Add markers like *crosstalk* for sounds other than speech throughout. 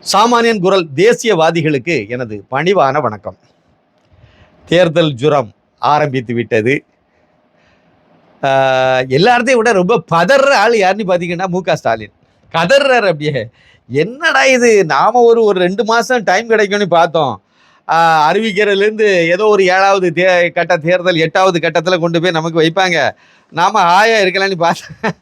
சாமானியன் குரல் தேசியவாதிகளுக்கு எனது பணிவான வணக்கம். தேர்தல் ஜுரம் ஆரம்பித்து விட்டது. ஆஹ் எல்லார்த்தையும் விட ரொம்ப பதற ஆள் யாருன்னு பார்த்தீங்கன்னா மு க ஸ்டாலின். கதர்றார் அப்படியே. என்னடா இது? நாம் ஒரு ஒரு ரெண்டு மாதம் டைம் கிடைக்கும்னு பார்த்தோம். அறிவிக்கிறதுலேருந்து ஏதோ ஒரு ஏழாவது தே கட்ட தேர்தல் எட்டாவது கட்டத்தில் கொண்டு போய் நமக்கு வைப்பாங்க. நாம் ஆயா இருக்கலாம்னு பார்த்தேன்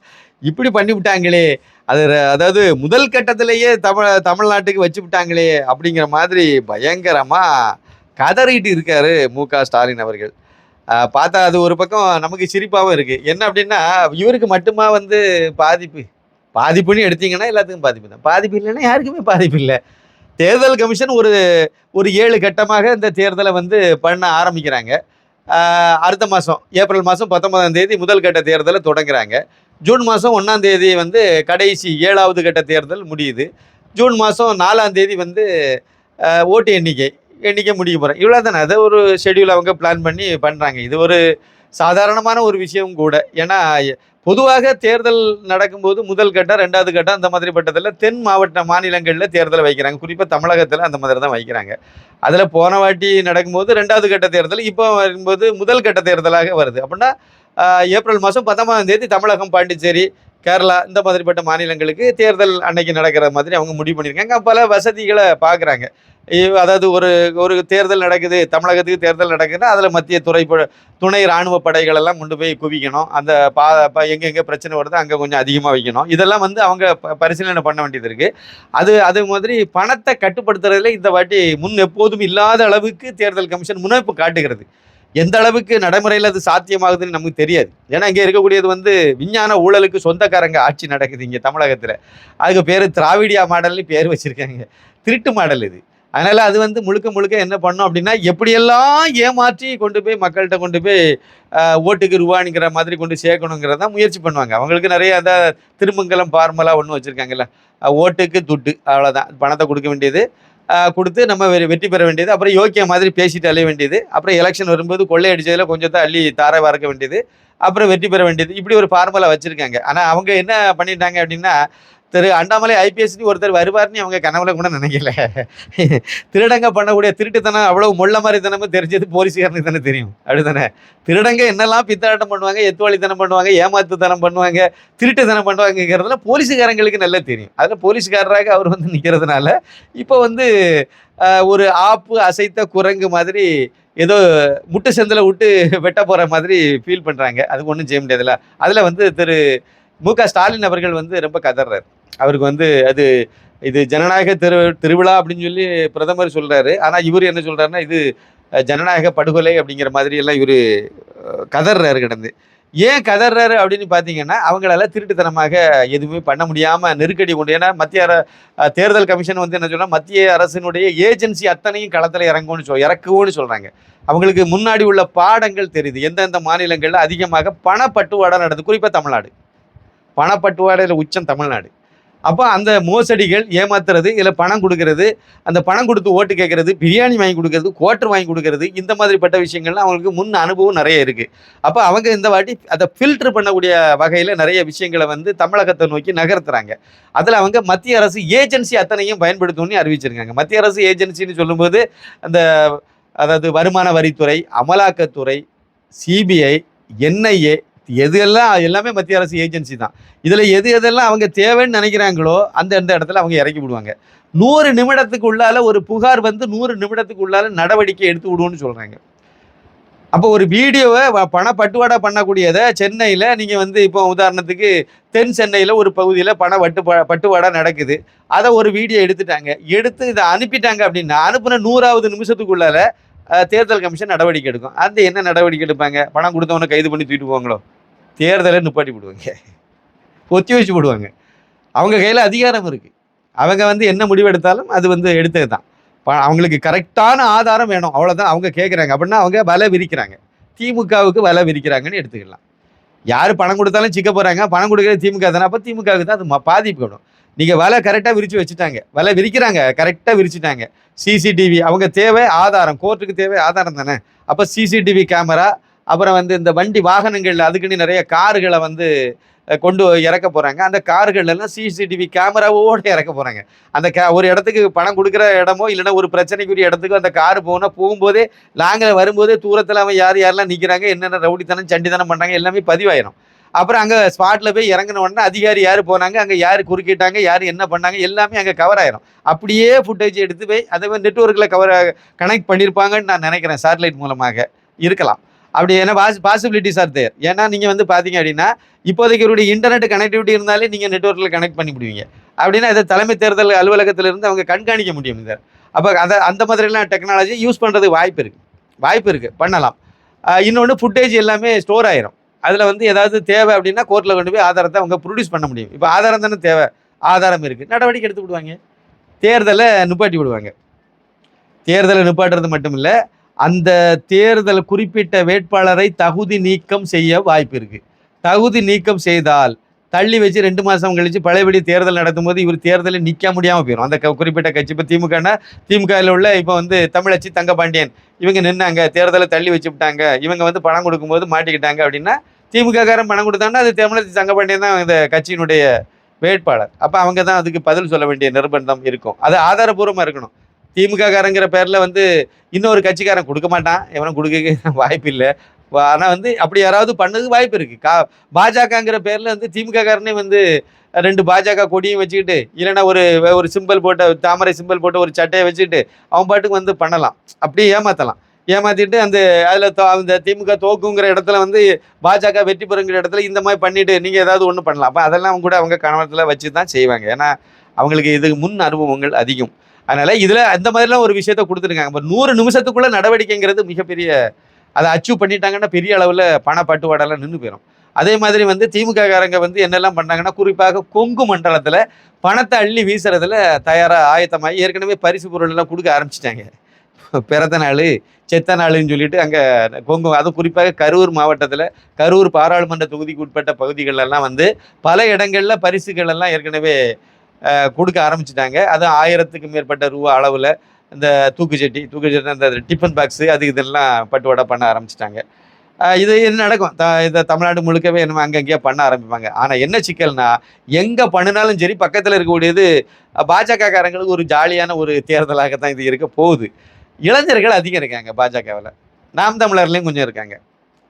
இப்படி பண்ணி விட்டாங்களே அது அதாவது முதல் கட்டத்திலேயே தமிழ் தமிழ்நாட்டுக்கு வச்சு விட்டாங்களே அப்படிங்கிற மாதிரி பயங்கரமாக கதறிட்டு இருக்காரு மு க ஸ்டாலின் அவர்கள். பார்த்தா அது ஒரு பக்கம் நமக்கு சிரிப்பாகவும் இருக்குது என்ன அப்படின்னா இவருக்கு மட்டுமா வந்து பாதிப்பு? பாதிப்புன்னு எடுத்தீங்கன்னா எல்லாத்துக்கும் பாதிப்பு தான். பாதிப்பு இல்லைன்னா யாருக்குமே பாதிப்பு இல்லை. தேர்தல் கமிஷன் ஒரு ஒரு ஏழு கட்டமாக இந்த தேர்தலை வந்து பண்ண ஆரம்பிக்கிறாங்க. அடுத்த மாதம் ஏப்ரல் மாதம் பத்தொன்பதாம் தேதி முதல் கட்ட தேர்தலை தொடங்குறாங்க. ஜூன் மாதம் ஒன்றாம் தேதி வந்து கடைசி ஏழாவது கட்ட தேர்தல் முடியுது. ஜூன் மாதம் நாலாம் தேதி வந்து ஓட்டு எண்ணிக்கை எண்ணிக்கை முடிக்க போகிறேன் இவ்வளோ தானே? அதை ஒரு ஷெட்யூல் அவங்க பிளான் பண்ணி பண்ணுறாங்க இது ஒரு சாதாரணமான ஒரு விஷயம் கூட. ஏன்னா பொதுவாக தேர்தல் நடக்கும்போது முதல் கட்டம் ரெண்டாவது கட்டம் அந்த மாதிரி பட்டத்தில் தென் மாவட்ட மாநிலங்களில் தேர்தலை வைக்கிறாங்க. குறிப்பாக தமிழகத்தில் அந்த மாதிரி தான் வைக்கிறாங்க. அதில் போன வாட்டி நடக்கும்போது ரெண்டாவது கட்ட தேர்தல் இப்போ வரும்போது முதல் கட்ட தேர்தலாக வருது. அப்படின்னா ஏப்ரல் மாதம் பத்தொன்பதாம் தேதி தமிழகம் பாண்டிச்சேரி கேரளா இந்த மாதிரிப்பட்ட மாநிலங்களுக்கு தேர்தல் அன்னைக்கு நடக்கிற மாதிரி அவங்க முடிவு பண்ணியிருக்காங்க. பல வசதிகளை பார்க்குறாங்க. அதாவது ஒரு ஒரு தேர்தல் நடக்குது தமிழகத்துக்கு தேர்தல் நடக்குதுன்னா அதில் மத்திய துறை துணை இராணுவ படைகள் எல்லாம் கொண்டு போய் குவிக்கணும். அந்த பா எங்கெங்கே பிரச்சனை வருதோ அங்கே கொஞ்சம் அதிகமாக வைக்கணும். இதெல்லாம் வந்து அவங்க ப- பரிசீலனை பண்ண வேண்டியது இருக்குது அது அது மாதிரி பணத்தை கட்டுப்படுத்துறதுல இந்த வாட்டி முன் எப்போதும் இல்லாத அளவுக்கு தேர்தல் கமிஷன் முனைப்பு காட்டுகிறது. எந்த அளவுக்கு நடைமுறையில் அது சாத்தியமாகுதுன்னு நமக்கு தெரியாது. ஏன்னா இங்கே இருக்கக்கூடியது வந்து விஞ்ஞான ஊழலுக்கு சொந்தக்காரங்க ஆட்சி நடக்குது இங்கே தமிழகத்தில். அதுக்கு பேர் திராவிடியா மாடல்னு பேர் வச்சுருக்காங்க. திருட்டு மாடல் இது. அதனால் அது வந்து முழுக்க முழுக்க என்ன பண்ணோம் அப்படின்னா எப்படியெல்லாம் ஏமாற்றி கொண்டு போய் மக்கள்கிட்ட கொண்டு போய் ஓட்டுக்கு ரூபானிங்கிற மாதிரி கொண்டு சேர்க்கணுங்கிறத தான் முயற்சி பண்ணுவாங்க. அவங்களுக்கு நிறைய அந்த திருமங்கலம் ஃபார்முலா ஒன்று வச்சுருக்காங்கல்ல. ஓட்டுக்கு துட்டு அவ்வளோதான் பணத்தை கொடுக்க வேண்டியது. கொடுத்து நம்ம வெற்றி பெற வேண்டியது. அப்புறம் யோக்கிய மாதிரி பேசிட்டு அலைய வேண்டியது. அப்புறம் எலெக்ஷன் வரும்போது கொள்ளையடிச்சதில் கொஞ்சத்தை அள்ளி தாரை வார்க்க வேண்டியது. அப்புறம் வெற்றி பெற வேண்டியது. இப்படி ஒரு ஃபார்முலா வச்சுருக்காங்க. ஆனால் அவங்க என்ன பண்ணிட்டாங்க அப்படின்னா திரு அண்ணாமலை ஐபிஎஸ்னு ஒருத்தர் வருவார்னு அவங்க கனவுல கூட நினைக்கல. திருடங்க பண்ணக்கூடிய திருட்டுத்தனம் அவ்வளவு முள்ள மாதிரி தனமும் தெரிஞ்சது போலீஸ்காரனுக்கு தானே தெரியும். அப்படிதானே? திருடங்க என்னெல்லாம் பித்தாட்டம் பண்ணுவாங்க எத்துவாளித்தனம் பண்ணுவாங்க ஏமாத்துத்தனம் பண்ணுவாங்க திருட்டுத்தனம் பண்ணுவாங்கங்கிறதுல போலீஸுக்காரங்களுக்கு நல்லா தெரியும். அதில் போலீஸ்காரராக அவர் வந்து நிற்கிறதுனால இப்போ வந்து ஒரு ஆப்பு அசைத்த குரங்கு மாதிரி ஏதோ முட்டு செந்தில் விட்டு வெட்ட போகிற மாதிரி ஃபீல் பண்ணுறாங்க அது ஒன்றும் செய்ய முடியாதுல்ல. அதில் வந்து திரு மு க ஸ்டாலின் அவர்கள் வந்து ரொம்ப கதறாரு அவருக்கு வந்து அது இது ஜனநாயக திரு திருவிழா அப்படின்னு சொல்லி பிரதமர் சொல்கிறாரு ஆனால் இவர் என்ன சொல்கிறாருன்னா இது ஜனநாயக படுகொலை அப்படிங்கிற மாதிரி எல்லாம் இவர் கதர்றாரு கிடந்து. ஏன் கதறாரு அப்படின்னு பார்த்தீங்கன்னா அவங்களால திருட்டுத்தனமாக எதுவுமே பண்ண முடியாமல் நெருக்கடி கொண்டு ஏன்னா மத்திய அர தேர்தல் கமிஷன் வந்து என்ன சொன்னால் மத்திய அரசினுடைய ஏஜென்சி அத்தனையும் களத்தில் இறங்கும்னு சொல் இறக்குவோன்னு சொல்கிறாங்க அவங்களுக்கு முன்னாடி உள்ள பாடங்கள் தெரியுது. எந்தெந்த மாநிலங்களில் அதிகமாக பணப்பட்டுவாடா நடந்தது குறிப்பாக தமிழ்நாடு. பணப்பட்டுவாடையில் உச்சம் தமிழ்நாடு. அப்போ அந்த மோசடிகள் ஏமாத்துறது இல்லை பணம் கொடுக்கறது அந்த பணம் கொடுத்து ஓட்டு கேட்கறது பிரியாணி வாங்கி கொடுக்கறது குவாட்டர் வாங்கி கொடுக்கறது இந்த மாதிரிப்பட்ட விஷயங்கள்லாம் அவங்களுக்கு முன் அனுபவம் நிறைய இருக்குது அப்போ அவங்க இந்த வாட்டி அதை ஃபில்டர் பண்ணக்கூடிய வகையில் நிறைய விஷயங்களை வந்து தமிழகத்தை நோக்கி நகர்த்துறாங்க. அதில் அவங்க மத்திய அரசு ஏஜென்சி அத்தனையும் பயன்படுத்தணும்னு அறிவிச்சிருக்காங்க. மத்திய அரசு ஏஜென்சின்னு சொல்லும்போது அந்த அதாவது வருமான வரித்துறை அமலாக்கத்துறை சிபிஐ என்ஐஏ எது எல்லாம் எல்லாமே மத்திய அரசு ஏஜென்சி தான். இதில் எது எதெல்லாம் அவங்க தேவைன்னு நினைக்கிறாங்களோ அந்த அந்த இடத்துல அவங்க இறக்கி விடுவாங்க. நூறு நிமிடத்துக்கு உள்ளால ஒரு புகார் வந்து நூறு நிமிடத்துக்கு உள்ளால நடவடிக்கை எடுத்து விடுவோன்னு சொல்கிறாங்க அப்போ ஒரு வீடியோவை வ- பண பட்டுவாடா பண்ணக்கூடியதை சென்னையில் நீங்கள் வந்து இப்போ உதாரணத்துக்கு தென் சென்னையில் ஒரு பகுதியில் பண வட்டு பட்டுவாடா நடக்குது. அதை ஒரு வீடியோ எடுத்துட்டாங்க. எடுத்து இதை அனுப்பிட்டாங்க அப்படின்னா அனுப்புன நூறாவது நிமிஷத்துக்குள்ளால தேர்தல் கமிஷன் நடவடிக்கை எடுக்கும். அந்த என்ன நடவடிக்கை எடுப்பாங்க? பணம் கொடுத்தவனை கைது பண்ணி தூக்கிட்டு போவாங்களோ? தேர்தலை நிப்பாட்டி போடுவாங்க. ஒத்தி வச்சு போடுவாங்க. அவங்க கையில் அதிகாரம் இருக்குது அவங்க வந்து என்ன முடிவு எடுத்தாலும் அது வந்து எடுத்தது தான் அவங்களுக்கு கரெக்டான ஆதாரம் வேணும். அவ்வளோதான் அவங்க கேட்குறாங்க அப்படின்னா அவங்க வலை விரிக்கிறாங்க. திமுகவுக்கு வலை விரிக்கிறாங்கன்னு எடுத்துக்கலாம். யார் பணம் கொடுத்தாலும் சிக்க போகிறாங்க பணம் கொடுக்குறது திமுக தானே. அப்போ திமுகவுக்கு தான் அது ம- பாதிப்பு நீங்கள் வலை கரெக்டாக விரித்து வச்சுட்டாங்க. வலை விரிக்கிறாங்க. கரெக்டாக விரிச்சிட்டாங்க. சிசிடிவி அவங்க தேவை ஆதாரம். கோர்ட்டுக்கு தேவை ஆதாரம் தானே. அப்போ சிசிடிவி கேமரா அப்புறம் வந்து இந்த வண்டி வாகனங்கள் அதுக்குன்னு நிறைய கார்களை வந்து கொண்டு இறக்க போகிறாங்க அந்த கார்கள்லாம் சிசிடிவி கேமராவோடு இறக்க போகிறாங்க அந்த கே ஒரு இடத்துக்கு பணம் கொடுக்குற இடமோ இல்லைன்னா ஒரு பிரச்சனைக்குரிய இடத்துக்கு அந்த கார் போனால் போகும்போதே லாங்கில் வரும்போதே தூரத்தில் அவன் யார் யாரெல்லாம் நிற்கிறாங்க என்னென்ன ரவுடித்தனம் சண்டித்தனம் பண்ணுறாங்க எல்லாமே பதிவாயிரும். அப்புறம் அங்கே ஸ்பாட்டில் போய் இறங்கின உடனே அதிகாரி யார் போனாங்க அங்கே யார் குறுக்கிட்டாங்க யார் என்ன பண்ணாங்க எல்லாமே அங்கே கவர் ஆயிரும். அப்படியே ஃபுட்டேஜ் எடுத்து போய் அதை நெட்ஒர்க்கில் கவர் கனெக்ட் பண்ணியிருப்பாங்கன்னு நான் நினைக்கிறேன் சேட்டலைட் மூலமாக இருக்கலாம். அப்படி என்ன பாஸ் பாசிபிலிட்டிஸ் ஆர் தேர் ஏன்னா நீங்கள் வந்து பார்த்தீங்க அப்படின்னா இப்போதைக்கு ஒரு இன்டர்நெட் கனெக்டிவிட்டி இருந்தாலே நீங்கள் நெட்ஒர்க்கில் கனெக்ட் பண்ணிவிடுவீங்க அப்படின்னா இதை தலைமை தேர்தல் அலுவலகத்திலிருந்து அவங்க கண்காணிக்க முடியும் இந்த அப்போ அதை அந்த மாதிரிலாம் டெக்னாலஜி யூஸ் பண்ணுறதுக்கு வாய்ப்பு இருக்குது வாய்ப்பு இருக்குது பண்ணலாம். இன்னொன்று ஃபுட்டேஜ் எல்லாமே ஸ்டோர் ஆயிரும். அதில் வந்து ஏதாவது தேவை அப்படின்னா கோர்ட்டில் கொண்டு போய் ஆதாரத்தை அவங்க ப்ரொடியூஸ் பண்ண முடியும். இப்போ ஆதாரம் தானே தேவை. ஆதாரம் இருக்குது நடவடிக்கை எடுத்து விடுவாங்க தேர்தலை நிப்பாட்டி விடுவாங்க. தேர்தலை நிப்பாட்டுறது மட்டும் இல்லை அந்த தேர்தல் குறிப்பிட்ட வேட்பாளரை தகுதி நீக்கம் செய்ய வாய்ப்பு இருக்குது தகுதி நீக்கம் செய்தால் தள்ளி வச்சு ரெண்டு மாதம் கழித்து பழையபடி தேர்தல் நடத்தும்போது இவர் தேர்தலில் நிற்க முடியாமல் போயிடும் அந்த குறிப்பிட்ட கட்சி இப்போ திமுகனா திமுகவில் உள்ள இப்போ வந்து தமிழச்சி தங்கபாண்டியன் இவங்க நின்னாங்க தேர்தலை தள்ளி வச்சு விட்டாங்க இவங்க வந்து பணம் கொடுக்கும்போது மாட்டிக்கிட்டாங்க அப்படின்னா திமுககாரன் பணம் கொடுத்தாங்கன்னா அது தமிழச்சி தங்கபாண்டியன் தான் இந்த கட்சியினுடைய வேட்பாளர். அப்போ அவங்க தான் அதுக்கு பதில் சொல்ல வேண்டிய நிர்பந்தம் இருக்கும். அது ஆதாரபூர்வமாக இருக்கணும். திமுக காரங்கிற பேரில் வந்து இன்னொரு கட்சிக்காரன் கொடுக்க மாட்டான். எவனும் கொடுக்க *laughs* வாய்ப்பு இல்லை ஆனால் வந்து அப்படி யாராவது பண்ணதுக்கு வாய்ப்பு இருக்குது கா பாஜகங்கிற பேரில் வந்து திமுக காரனே வந்து ரெண்டு பாஜக கொடியும் வச்சுக்கிட்டு இல்லைன்னா ஒரு ஒரு சிம்பிள் போட்ட தாமரை சிம்பிள் போட்ட ஒரு சட்டையை வச்சுக்கிட்டு அவன் பாட்டுக்கு வந்து பண்ணலாம். அப்படியே ஏமாற்றலாம் ஏமாற்றிட்டு அந்த அதில் அந்த திமுக தோக்குங்கிற இடத்துல வந்து பாஜக வெற்றி பெறுங்கிற இடத்துல இந்த மாதிரி பண்ணிவிட்டு நீங்கள் ஏதாவது ஒன்று பண்ணலாம். அப்போ அதெல்லாம் கூட அவங்க கவனத்தில் வச்சு தான் செய்வாங்க. ஏன்னா அவங்களுக்கு இதுக்கு முன் அனுபவங்கள் அதிகம். அதனால இதில் அந்த மாதிரிலாம் ஒரு விஷயத்த கொடுத்துருக்காங்க. இப்போ நூறு நிமிஷத்துக்குள்ள நடவடிக்கைங்கிறது மிகப்பெரிய அதை அச்சீவ் பண்ணிட்டாங்கன்னா பெரிய அளவில் பண பட்டுவாடெல்லாம் நின்று போயிடும் அதே மாதிரி வந்து திமுககாரங்க வந்து என்னெல்லாம் பண்ணாங்கன்னா குறிப்பாக கொங்கு மண்டலத்தில் பணத்தை அள்ளி வீசுறதுல தயாராக ஆயத்தமாகி ஏற்கனவே பரிசு பொருளெல்லாம் கொடுக்க ஆரம்பிச்சிட்டாங்க. பிறந்த நாள் செத்த நாளுன்னு சொல்லிட்டு அங்கே கொங்கு அதுவும் குறிப்பாக கரூர் மாவட்டத்தில் கரூர் பாராளுமன்ற தொகுதிக்கு உட்பட்ட பகுதிகள் எல்லாம் வந்து பல இடங்களில் பரிசுகள் எல்லாம் ஏற்கனவே கொடுக்க ஆரம்பிச்சிட்டாங்க. அது ஆயிரத்துக்கு மேற்பட்ட ரூபா அளவில் இந்த தூக்குச்சட்டி தூக்குச்சட்டி அந்த டிஃபன் பாக்ஸு அது இதெல்லாம் பட்டுவாடா பண்ண ஆரம்பிச்சிட்டாங்க. இது என்ன நடக்கும்? த இந்த தமிழ்நாடு முழுக்கவே நம்ம அங்கங்கேயே பண்ண ஆரம்பிப்பாங்க. ஆனால் என்ன சிக்கல்னா எங்கே பண்ணினாலும் சரி பக்கத்தில் இருக்கக்கூடியது பாஜகக்காரங்களுக்கு ஒரு ஜாலியான ஒரு தேர்தலாக தான் இது இருக்க போகுது. இளைஞர்கள் அதிகம் இருக்காங்க பாஜகவில். நாம் தமிழர்லேயும் கொஞ்சம் இருக்காங்க.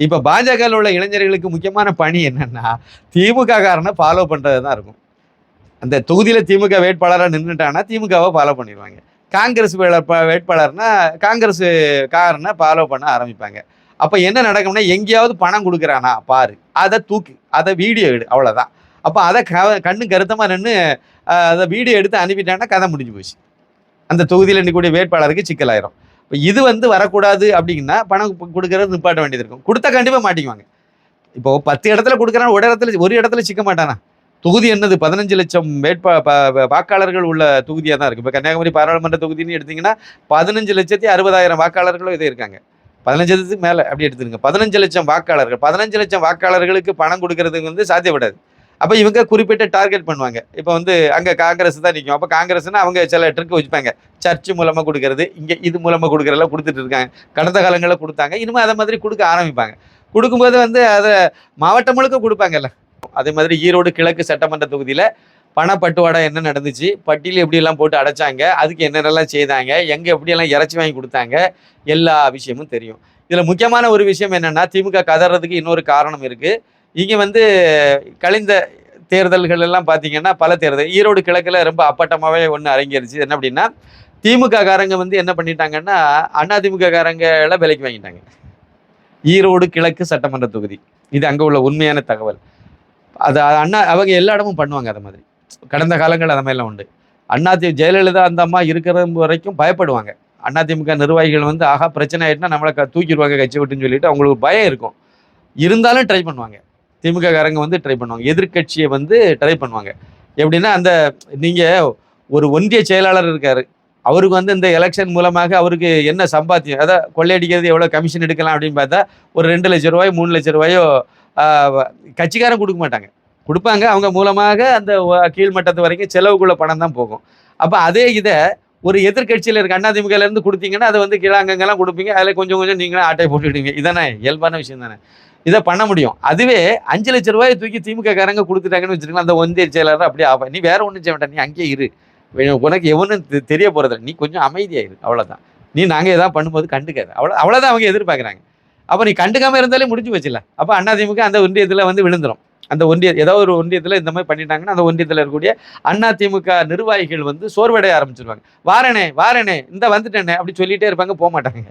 இப்போ பாஜகவில் உள்ள இளைஞர்களுக்கு முக்கியமான பணி என்னென்னா திமுக காரனை ஃபாலோ பண்ணுறது தான் இருக்கும். அந்த தொகுதியில் திமுக வேட்பாளராக நின்றுட்டாங்கன்னா திமுகவை ஃபாலோ பண்ணிடுவாங்க. காங்கிரஸ் வேட்பாளர்னா காங்கிரஸ் காரனை ஃபாலோ பண்ண ஆரம்பிப்பாங்க. அப்போ என்ன நடக்கும்னா எங்கேயாவது பணம் கொடுக்குறானா பாரு. அதை தூக்கு அதை வீடியோ எடு அவ்வளோதான் அப்போ அதை க கண்ணு கருத்தமாக நின்று அதை வீடியோ எடுத்து அனுப்பிட்டாங்கன்னா கதை முடிஞ்சு போச்சு. அந்த தொகுதியில் நிற்கக்கூடிய வேட்பாளருக்கு சிக்கலாயிரும். இப்போ இது வந்து வரக்கூடாது அப்படின்னா பணம் கொடுக்கறது நிப்பாட்ட வேண்டியது இருக்கும். கொடுத்தா கண்டிப்பாக மாட்டிக்குவாங்க. இப்போ பத்து இடத்துல கொடுக்குறான் ஒரு இடத்துல ஒரு இடத்துல சிக்க மாட்டானா? தொகுதி என்னது? பதினஞ்சு லட்சம் வேட்பா ப- வாக்காளர்கள் உள்ள தொகுதியாக தான் இருக்குது இப்போ கன்னியாகுமரி பாராளுமன்ற தொகுதின்னு எடுத்தீங்கன்னா பதினஞ்சு லட்சத்தி அறுபதாயிரம் வாக்காளர்களும் இதே இருக்காங்க. பதினஞ்சு லட்சத்துக்கு மேலே அப்படி எடுத்துருங்க. பதினஞ்சு லட்சம் வாக்காளர்கள். பதினஞ்சு லட்சம் வாக்காளர்களுக்கு பணம் கொடுக்கறதுக்கு வந்து சாத்தியப்படாது. அப்போ இவங்க குறிப்பிட்ட டார்கெட் பண்ணுவாங்க. இப்போ வந்து அங்கே காங்கிரஸ் தான் நிற்கும் அப்போ காங்கிரஸ்னா அவங்க சில ட்ரிக் வச்சுப்பாங்க. சர்ச் மூலமாக கொடுக்கறது இங்கே இது மூலமாக கொடுக்குறதெல்லாம் கொடுத்துட்டு இருக்காங்க. கடந்த காலங்களில் கொடுத்தாங்க. இனிமேல் அதை மாதிரி கொடுக்க ஆரம்பிப்பாங்க. கொடுக்கும்போது வந்து அதை மாவட்டம் முழுக்க கொடுப்பாங்கல்ல. அதே மாதிரி ஈரோடு கிழக்கு சட்டமன்ற தொகுதியில் பணப்பட்டுவாடா என்ன நடந்துச்சு? பட்டியல் எப்படியெல்லாம் போட்டு அடைச்சாங்க? அதுக்கு என்னென்னலாம் செய்தாங்க? எங்கே எப்படியெல்லாம் இறச்சி வாங்கி கொடுத்தாங்க? எல்லா விஷயமும் தெரியும். இதில் முக்கியமான ஒரு விஷயம் என்னென்னா திமுக கதறதுக்கு இன்னொரு காரணம் இருக்குது இங்கே வந்து கழிந்த தேர்தல்கள் எல்லாம் பார்த்தீங்கன்னா பல தேர்தல் ஈரோடு கிழக்கில் ரொம்ப அப்பட்டமாகவே ஒன்று அரங்கேறிச்சு. என்ன அப்படின்னா திமுக காரங்க வந்து என்ன பண்ணிட்டாங்கன்னா அதிமுக காரங்களை விலைக்கு வாங்கிட்டாங்க. ஈரோடு கிழக்கு சட்டமன்ற தொகுதி. இது அங்கே உள்ள உண்மையான தகவல். அது அண்ணா அவங்க எல்லா இடமும் பண்ணுவாங்க அதை மாதிரி. கடந்த காலங்கள் அந்த மாதிரிலாம் உண்டு. அண்ணாதி ஜெயலலிதா அந்த அம்மா இருக்கிற வரைக்கும் பயப்படுவாங்க. அதிமுக நிர்வாகிகள் வந்து ஆகா பிரச்சனை ஆகிட்டுனா நம்மளை க- தூக்கிடுவாங்க கட்சி விட்டுன்னு சொல்லிட்டு அவங்களுக்கு பயம் இருக்கும். இருந்தாலும் ட்ரை பண்ணுவாங்க. திமுக காரங்க வந்து ட்ரை பண்ணுவாங்க. எதிர்க்கட்சியை வந்து ட்ரை பண்ணுவாங்க. எப்படின்னா அந்த நீங்கள் ஒரு ஒன்றிய செயலாளர் இருக்கார். அவருக்கு வந்து இந்த எலெக்ஷன் மூலமாக அவருக்கு என்ன சம்பாத்தியம் அதாவது கொள்ளையடிக்கிறது எவ்வளோ கமிஷன் எடுக்கலாம் அப்படின்னு பார்த்தா ஒரு ரெண்டு லட்ச ரூபாயோ மூணு லட்ச ரூபாயோ கட்சிக்காரன் கொடுக்க மாட்டாங்க. கொடுப்பாங்க. அவங்க மூலமாக அந்த கீழ்மட்டத்து வரைக்கும் செலவுக்குள்ள பணம் தான் போகும். அப்போ அதே இதை ஒரு எதிர்க்கட்சியில் இருக்க அதிமுகல கொடுத்தீங்கன்னா அதை வந்து கீழாங்கங்கெல்லாம் கொடுப்பீங்க. அதில் கொஞ்சம் கொஞ்சம் நீங்களும் ஆட்டை போட்டுக்கிட்டீங்க இதானே? இயல்பான விஷயம் தானே? இதை பண்ண முடியும். அதுவே அஞ்சு லட்ச ரூபாயை தூக்கி திமுக காரங்க கொடுத்துட்டாங்கன்னு வச்சுருக்கலாம் அந்த ஒன்றிய செயலாளர் அப்படியே ஆப்பா நீ வேற ஒன்றும் செய்ய வேண்டாம் நீ அங்கேயே இரு. உனக்கு எவனும் தெரிய போகிறதில்ல நீ கொஞ்சம் அமைதியாயிரு அவ்வளோதான் நீ நாங்கள் எதாவது பண்ணும்போது கண்டுக்காது. அவ்வளோ அவ்வளோதான் அவங்க எதிர்பார்க்குறாங்க. அப்போ நீ கண்டுக்காமல் இருந்தாலே முடிஞ்சு வச்சுல அப்போ அதிமுக அந்த ஒன்றியத்தில் வந்து விழுந்துடும் அந்த ஒன்றிய ஏதோ ஒரு ஒன்றியத்தில் இந்த மாதிரி பண்ணிட்டாங்கன்னா அந்த ஒன்றியத்தில் இருக்கக்கூடிய திமுக நிர்வாகிகள் வந்து சோர்வடைய ஆரம்பிச்சிருவாங்க. வாரனே வாரனே இந்த வந்துட்டேனே அப்படி சொல்லிகிட்டே இருப்பாங்க போக மாட்டாங்க.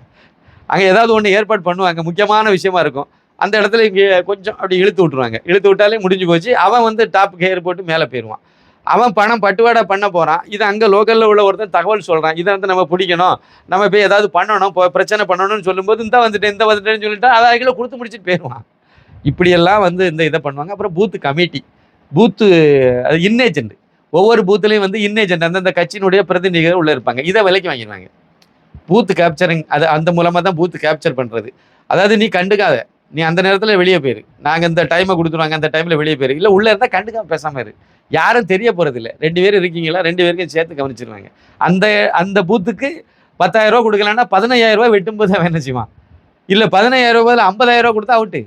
அங்கே ஏதாவது ஒன்று ஏற்பாடு பண்ணுவாங்க முக்கியமான விஷயமா இருக்கும். அந்த இடத்துல இங்கே கொஞ்சம் அப்படி இழுத்து விட்ருவாங்க இழுத்து விட்டாலே முடிஞ்சு போச்சு. அவன் வந்து டாப் கேர் போட்டு மேலே போயிடுவான் அவன் பணம் பட்டுவாடா பண்ண போகிறான் இது அங்கே லோக்கலில் உள்ள ஒருத்தன் தகவல் சொல்கிறான் இதை வந்து நம்ம பிடிக்கணும். நம்ம போய் ஏதாவது பண்ணணும். இப்போ பிரச்சனை பண்ணணும்னு சொல்லும்போது இந்த வந்துட்டேன் இந்த வந்துட்டேன்னு சொல்லிட்டு அதை அதுக்குள்ளே கொடுத்து முடிச்சுட்டு போயிடுவான். இப்படியெல்லாம் வந்து இந்த இதை பண்ணுவாங்க. அப்புறம் பூத்து கமிட்டி பூத்து அது இன்னேஜென்ட் ஒவ்வொரு பூத்துலேயும் வந்து இன்னேஜென்ட் அந்தந்த கட்சியினுடைய பிரதிநிதிகள் உள்ளே இருப்பாங்க. இதை விலைக்கு வாங்கிடுவாங்க. பூத்து கேப்சரிங் அது அந்த மூலமாக தான் பூத்து கேப்சர் பண்ணுறது அதாவது நீ கண்டுக்காத. நீ அந்த நேரத்தில் வெளியே போயிரு. நாங்கள் இந்த டைமை கொடுத்துருவாங்க அந்த டைமில் வெளியே போயிரு. இல்லை உள்ளே இருந்தால் கண்டுக்காம பேசாமல் இரு. யாரும் தெரிய போகிறதில்ல ரெண்டு பேரும் இருக்கீங்களா? ரெண்டு பேருக்கும் சேர்த்து கவனிச்சிருவாங்க. அந்த அந்த பூத்துக்கு பத்தாயிரம் ரூபா கொடுக்கலன்னா பதினையாயிரம் ரூபாய் வெட்டும்போது அவன் என்ன செய்வான்? இல்லை பதினையாயிரம் ரூபாயில் ஐம்பதாயிரம் ரூபா கொடுத்தா அவுட்டு.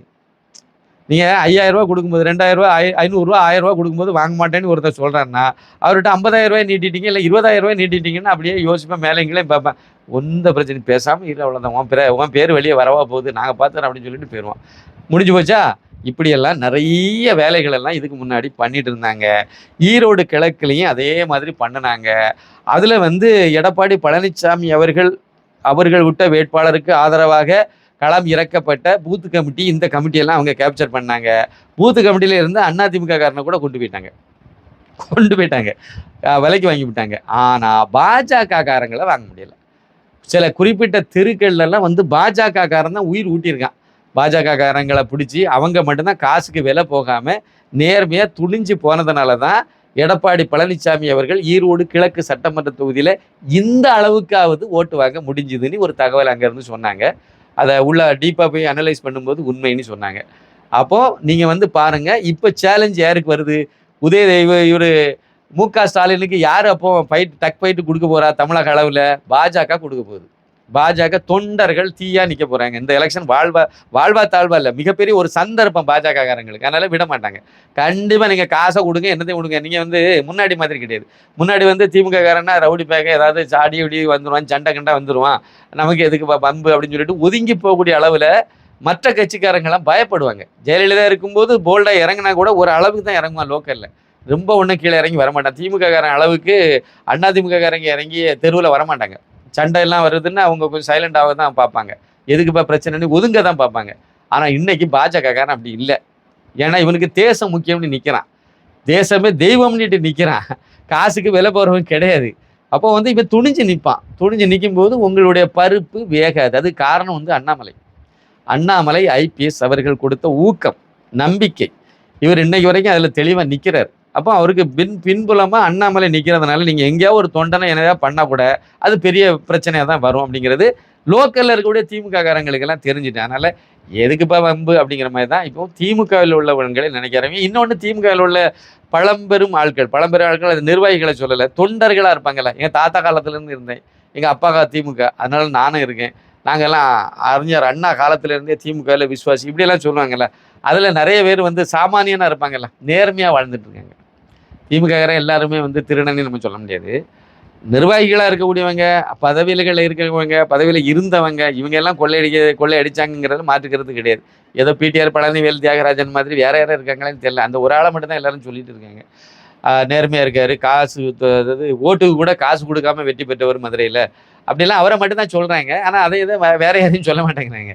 நீங்கள் ஐயாயிரம் ரூபா கொடுக்கும்போது ரெண்டாயிரம் ரூபா ஐ ஐநூறுரூவா ஆயிரம் ரூபா கொடுக்கும்போது வாங்க மாட்டேன்னு ஒருத்தர் சொல்கிறாருன்னா அவர்கிட்ட ஐம்பதாயிரம் ரூபாய் நீட்டிட்டீங்க இல்லை இருபதாயிரம் ரூபாய் நீட்டிட்டீங்கன்னு அப்படியே யோசிப்பேன் மேலேங்களே பார்ப்பேன். எந்த பிரச்சனையும் பேசாமல் இல்லை அவ்வளோதான் உன் பேர உன் பேர் வெளியே வரவா போகுது நாங்கள் பார்த்துறோம் அப்படின்னு சொல்லிட்டு போயிடுவோம் முடிஞ்சு போச்சா? இப்படியெல்லாம் நிறைய வேலைகள் எல்லாம் இதுக்கு முன்னாடி பண்ணிட்டு இருந்தாங்க. ஈரோடு கிழக்குலையும் அதே மாதிரி பண்ணினாங்க. அதில் வந்து எடப்பாடி பழனிசாமி அவர்கள் அவர்கள் விட்ட வேட்பாளருக்கு ஆதரவாக களம் இறக்கப்பட்ட பூத்து கமிட்டி இந்த கமிட்டியெல்லாம் அவங்க கேப்சர் பண்ணாங்க. பூத்து கமிட்டியில் இருந்து அதிமுக காரனை கூட கொண்டு போயிட்டாங்க. கொண்டு போயிட்டாங்க. விலைக்கு வாங்கி விட்டாங்க. ஆனால் பாஜக காரங்களை வாங்க முடியலை. சில குறிப்பிட்ட தெருக்கள்லாம் வந்து பாஜக காரன் தான் உயிர் ஊட்டியிருக்கான். பாஜக காரங்களை பிடிச்சி அவங்க மட்டும்தான் காசுக்கு விலை போகாம நேர்மையா துணிஞ்சு போனதுனால தான் எடப்பாடி பழனிசாமி அவர்கள் ஈரோடு கிழக்கு சட்டமன்ற தொகுதியில் இந்த அளவுக்காவது ஓட்டு வாங்க முடிஞ்சுதுன்னு ஒரு தகவல் அங்கேருந்து சொன்னாங்க. அதை உள்ள டீப்பாக போய் அனலைஸ் பண்ணும்போது உண்மைன்னு சொன்னாங்க. அப்போது நீங்கள் வந்து பாருங்கள் இப்போ சேலஞ்ச் யாருக்கு வருது? உதயதேவ இவர் மு க ஸ்டாலினுக்கு யார் அப்போ ஃபைட் டக் ஃபைட்டு கொடுக்க போறா தமிழக அளவில்? பாஜக கொடுக்க போகுது. பாஜக தொண்டர்கள் தீயா நிக்க போறாங்க. இந்த எலெக்ஷன் வாழ்வா வாழ்வா தாழ்வா இல்லை. மிகப்பெரிய ஒரு சந்தர்ப்பம் பாஜக காரங்களுக்கு அதனால விட மாட்டாங்க. கண்டிப்பா நீங்க காசை கொடுங்க என்னத்தையும் கொடுங்க. நீங்க வந்து முன்னாடி மாதிரி கிடையாது. முன்னாடி வந்து திமுக காரனா ரவுடி பேக்க ஏதாவது சாடி ஒடி வந்துருவான் சண்டை கண்டா வந்துருவான். நமக்கு எதுக்கு பம்பு அப்படின்னு சொல்லிட்டு ஒதுங்கி போகக்கூடிய அளவுல மற்ற கட்சிக்காரங்கெல்லாம் பயப்படுவாங்க. ஜெயலலிதா இருக்கும்போது போல்டா இறங்கினா கூட ஒரு அளவுக்கு தான் இறங்குவான் லோக்கல்ல ரொம்ப ஒன்றும் கீழே இறங்கி வரமாட்டான் திமுககாரன் அளவுக்கு அண்ணா திமுககாரங்க இறங்கி தெருவில் வரமாட்டாங்க. சண்டை எல்லாம் வருதுன்னு அவங்க கொஞ்சம் சைலண்டாக தான் பார்ப்பாங்க. எதுக்குப்பா பிரச்சனைன்னு ஒதுங்க தான் பார்ப்பாங்க. ஆனால் இன்னைக்கு பாஜக காரன் அப்படி இல்லை. ஏன்னா இவனுக்கு தேசம் முக்கியம்னு நிற்கிறான் தேசமே தெய்வம்னுட்டு நிற்கிறான் காசுக்கு விலை போகிறவன் கிடையாது. அப்போ வந்து இவன் துணிஞ்சு நிற்பான் துணிஞ்சு நிற்கும் போது உங்களுடைய பருப்பு வேகாது. அது காரணம் வந்து அண்ணாமலை. அண்ணாமலை ஐபிஎஸ் அவர்கள் கொடுத்த ஊக்கம் நம்பிக்கை. இவர் இன்னைக்கு வரைக்கும் அதில் தெளிவாக நிற்கிறார் அப்போ அவருக்கு பின் பின்புலமாக அண்ணாமலை நிற்கிறதுனால நீங்கள் எங்கேயாவது ஒரு தொண்டனை என்னதா பண்ணால் கூட அது பெரிய பிரச்சனையாக தான் வரும் அப்படிங்கிறது லோக்கலில் இருக்கக்கூடிய திமுக காரங்களுக்கெல்லாம் தெரிஞ்சுட்டேன் அதனால் எதுக்குப்பா வம்பு அப்படிங்கிற மாதிரி தான் இப்போ திமுகவில் உள்ளவங்களை நினைக்கிறவங்க. இன்னொன்று திமுகவில் உள்ள பழம்பெரும் ஆட்கள் பழம்பெரும் ஆட்கள் அது நிர்வாகிகளை சொல்லலை தொண்டர்களாக இருப்பாங்கல்ல. எங்கள் தாத்தா காலத்துலேருந்து இருந்தேன். எங்கள் அப்பா கா திமுக. அதனால நானும் இருக்கேன். நாங்கள்லாம் அறிஞர் அண்ணா காலத்துலேருந்தே திமுகவில் விஸ்வாசி இப்படியெல்லாம் சொல்லுவாங்கல்ல. அதில் நிறைய பேர் வந்து சாமானியனாக இருப்பாங்கல்ல. நேர்மையாக வாழ்ந்துட்டு இருக்காங்க. திமுககாரன் எல்லாருமே வந்து திருடன்னு நம்ம சொல்ல முடியாது. நிர்வாகிகளாக இருக்கக்கூடியவங்க பதவிகளில் இருக்கிறவங்க பதவியில் இருந்தவங்க இவங்க எல்லாம் கொள்ளையடிக்க கொள்ளையடிச்சாங்கிறது மாற்றுக்கிறது கிடையாது. ஏதோ பிடிஆர் பழனிவேல் தியாகராஜன் மாதிரி வேற யாரும் இருக்காங்களான்னு தெரியல. அந்த ஒரு ஆளை மட்டும் தான் எல்லாரும் சொல்லிட்டு இருக்காங்க. நேர்மையாக இருக்கார் இருக்காரு. காசு அதாவது ஓட்டுக்கு கூட காசு கொடுக்காம வெற்றி பெற்றவர் மதுரையில். அப்படிலாம் அவரை மட்டும் தான் ஆனால் அதை இதை வேற யாரையும் சொல்ல மாட்டேங்கிறாங்க.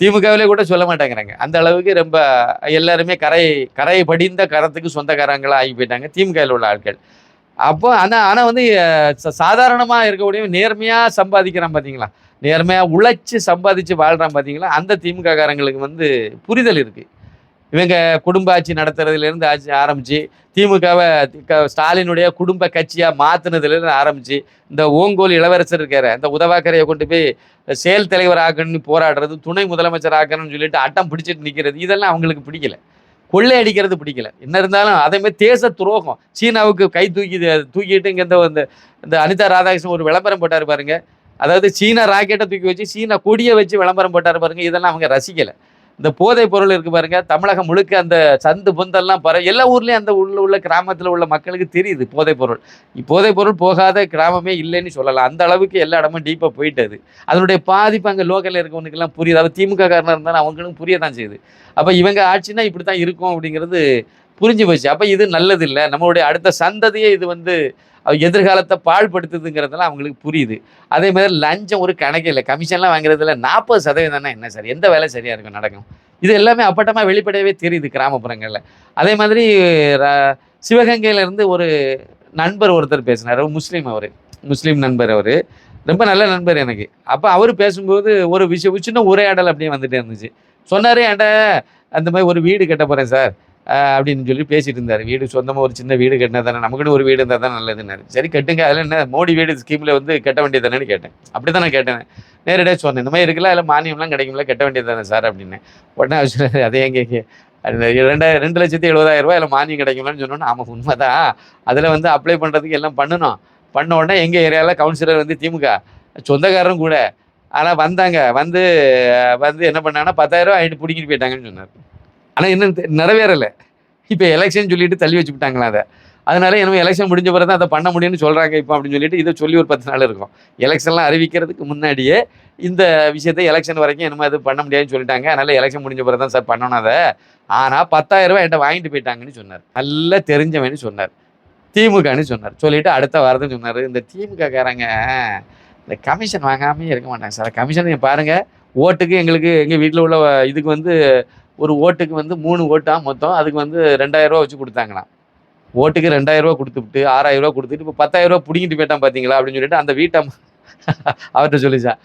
திமுகவிலே கூட சொல்ல மாட்டேங்கிறாங்க. அந்த அளவுக்கு ரொம்ப எல்லாருமே கரை கரை படிந்த கரத்துக்கு சொந்தக்காரங்களாக ஆகி போயிட்டாங்க திமுகவில் உள்ள ஆட்கள். அப்போ ஆனால் ஆனால் வந்து சாதாரணமாக இருக்கக்கூடிய நேர்மையாக சம்பாதிக்கிறான் பார்த்தீங்களா நேர்மையாக உழைச்சி சம்பாதிச்சு வாழ்கிறான் பார்த்தீங்களா அந்த திமுக காரங்களுக்கு வந்து புரிதல் இருக்குது இவங்க குடும்ப ஆட்சி நடத்துறதுலேருந்து ஆட்சி ஆரம்பிச்சு திமுகவை ஸ்டாலினுடைய குடும்ப கட்சியாக மாற்றினதுலேருந்து ஆரம்பிச்சு இந்த ஓங்கோல் இளவரசர் இருக்கார் இந்த உதவாக்கரையை கொண்டு போய் செயல் தலைவர் ஆக்கணும்னு போராடுறது துணை முதலமைச்சர் ஆக்கணும்னு சொல்லிட்டு அட்டம் பிடிச்சிட்டு நிற்கிறது இதெல்லாம் அவங்களுக்கு பிடிக்கல. கொள்ளை அடிக்கிறது பிடிக்கல. என்ன இருந்தாலும் அதே தேச துரோகம். சீனாவுக்கு கை தூக்கி தூக்கிட்டு இங்கே இந்த இந்த- இந்த அனிதா ராதாகிருஷ்ணன் ஒரு விளம்பரம் போட்டார் பாருங்க. அதாவது சீனா ராக்கெட்டை தூக்கி வச்சு சீனா கொடியை வச்சு விளம்பரம் போட்டார் பாருங்க. இதெல்லாம் அவங்க ரசிக்கலை. இந்த போதைப் பொருள் இருக்கு பாருங்க தமிழகம் முழுக்க அந்த சந்து புந்தெல்லாம் பர எல்லா ஊர்லேயும் அந்த உள்ள உள்ள கிராமத்தில் உள்ள மக்களுக்கு தெரியுது போதைப் பொருள். போதைப் பொருள் போகாத கிராமமே இல்லைன்னு சொல்லலாம். அந்த அளவுக்கு எல்லா இடமும் டீப்பாக போயிட்டது அதனுடைய பாதிப்பு அங்கே லோக்கலில் இருக்கவனுக்கெல்லாம் புரியுது. அது திமுக காரணம் இருந்தாலும் அவங்களும் புரிய தான் செய்யுது. அப்போ இவங்க ஆட்சினா இப்படி தான் இருக்கும் அப்படிங்கிறது புரிஞ்சு போச்சு. அப்போ இது நல்லது இல்லை நம்மளுடைய அடுத்த சந்ததியை இது வந்து எதிர்காலத்தை பாழ்படுத்துதுங்கிறதெல்லாம் அவங்களுக்கு புரியுது. அதே மாதிரி லஞ்சம் ஒரு கணக்கே இல்லை. கமிஷன்லாம் வாங்குறதுல நாற்பது சதவீதம்னா என்ன சார்? எந்த வேலை சரியாக இருக்கும் நடக்கும்? இது எல்லாமே அப்பட்டமாக வெளிப்படையவே தெரியுது கிராமப்புறங்களில். அதே மாதிரி சிவகங்கையிலேருந்து ஒரு நண்பர் ஒருத்தர் பேசினார். முஸ்லீம் அவர். முஸ்லீம் நண்பர் அவர். ரொம்ப நல்ல நண்பர் எனக்கு. அப்போ அவர் பேசும்போது ஒரு விஷயம் சின்ன உரையாடல் அப்படியே வந்துட்டே இருந்துச்சு. சொன்னார் ஏன்டா அந்த மாதிரி ஒரு வீடு கட்ட போகிறேன் சார். அப்படின்னு சொல்லி பேசிட்டு இருந்தார் வீடு சொந்தமாக ஒரு சின்ன வீடு கட்டினா தானே நமக்குன்னு ஒரு வீடு இருந்தால் தான் நல்லதுன்னாரு. சரி கட்டுங்க. அதில் என்ன மோடி வீடு ஸ்கீமில் வந்து கட்ட வேண்டியது கேட்டேன். அப்படி தான் நான் கேட்டேன். நேரடியாக சொன்னேன் இந்த மாதிரி இருக்குல்ல அதில் மானியம்லாம் கிடைக்கும்ல கட்ட வேண்டியது தானே சார் அப்படின்னு. உடனே அவர் அதே எங்கே அந்த ரெண்டாயிரம் ரெண்டு லட்சத்தி எழுபதாயிரம் ரூபாய் மானியம் கிடைக்கும்லான்னு சொன்னோன்னா ஆமாம் உண்மைதான். அதில் வந்து அப்ளை பண்ணுறதுக்கு எல்லாம் பண்ணணும். பண்ண உடனே எங்கள் ஏரியாவில் கவுன்சிலர் வந்து திமுக சொந்தக்காரரும் கூட. ஆனால் வந்தாங்க. வந்து வந்து என்ன பண்ணாங்கன்னா பத்தாயிரம் ஆகிட்டு பிடிக்கிட்டு போயிட்டாங்கன்னு சொன்னார். ஆனால் இன்னும் நிறைவேறலை. இப்போ எலெக்ஷன் சொல்லிட்டு தள்ளி வச்சு விட்டாங்களா அதை. அதனால என்ன எலெக்ஷன் முடிஞ்ச பிறகு தான் அதை பண்ண முடியும்னு சொல்கிறாங்க இப்போ அப்படின்னு சொல்லிட்டு இதை சொல்லி ஒரு பத்து நாள் இருக்கும். எலெக்ஷன்லாம் அறிவிக்கிறதுக்கு முன்னாடியே இந்த விஷயத்தை எலெக்ஷன் வரைக்கும் என்னமோ அது பண்ண முடியாதுன்னு சொல்லிட்டாங்க. அதனால் எலெக்ஷன் முடிஞ்ச பிறகு தான் சார் பண்ணணும் அதை. ஆனால் பத்தாயிரம் ரூபாய் என்கிட்ட வாங்கிட்டு போயிட்டாங்கன்னு சொன்னார். நல்லா தெரிஞ்சவன்னு சொன்னார். திமுகன்னு சொன்னார். சொல்லிவிட்டு அடுத்த வாரத்தை சொன்னார். இந்த திமுகக்காரங்க இந்த கமிஷன் வாங்காமே இருக்க மாட்டாங்க சார். கமிஷன் நீங்கள் பாருங்கள் ஓட்டுக்கு எங்களுக்கு எங்கள் வீட்டில் உள்ள இதுக்கு வந்து ஒரு ஓட்டுக்கு வந்து மூணு ஓட்டா மொத்தம் அதுக்கு வந்து ரெண்டாயிரம் ரூபா வச்சு கொடுத்தாங்களாம். ஓட்டுக்கு ரெண்டாயிரம் ரூபா கொடுத்துட்டு ஆறாயிரம் ரூபா கொடுத்துட்டு இப்போ பத்தாயிரம் ரூபா பிடிங்கிட்டு போயிட்டான் பார்த்தீங்களா அப்படின்னு சொல்லிட்டு அந்த வீட்டை அவர்கிட்ட சொல்லிச்சான்.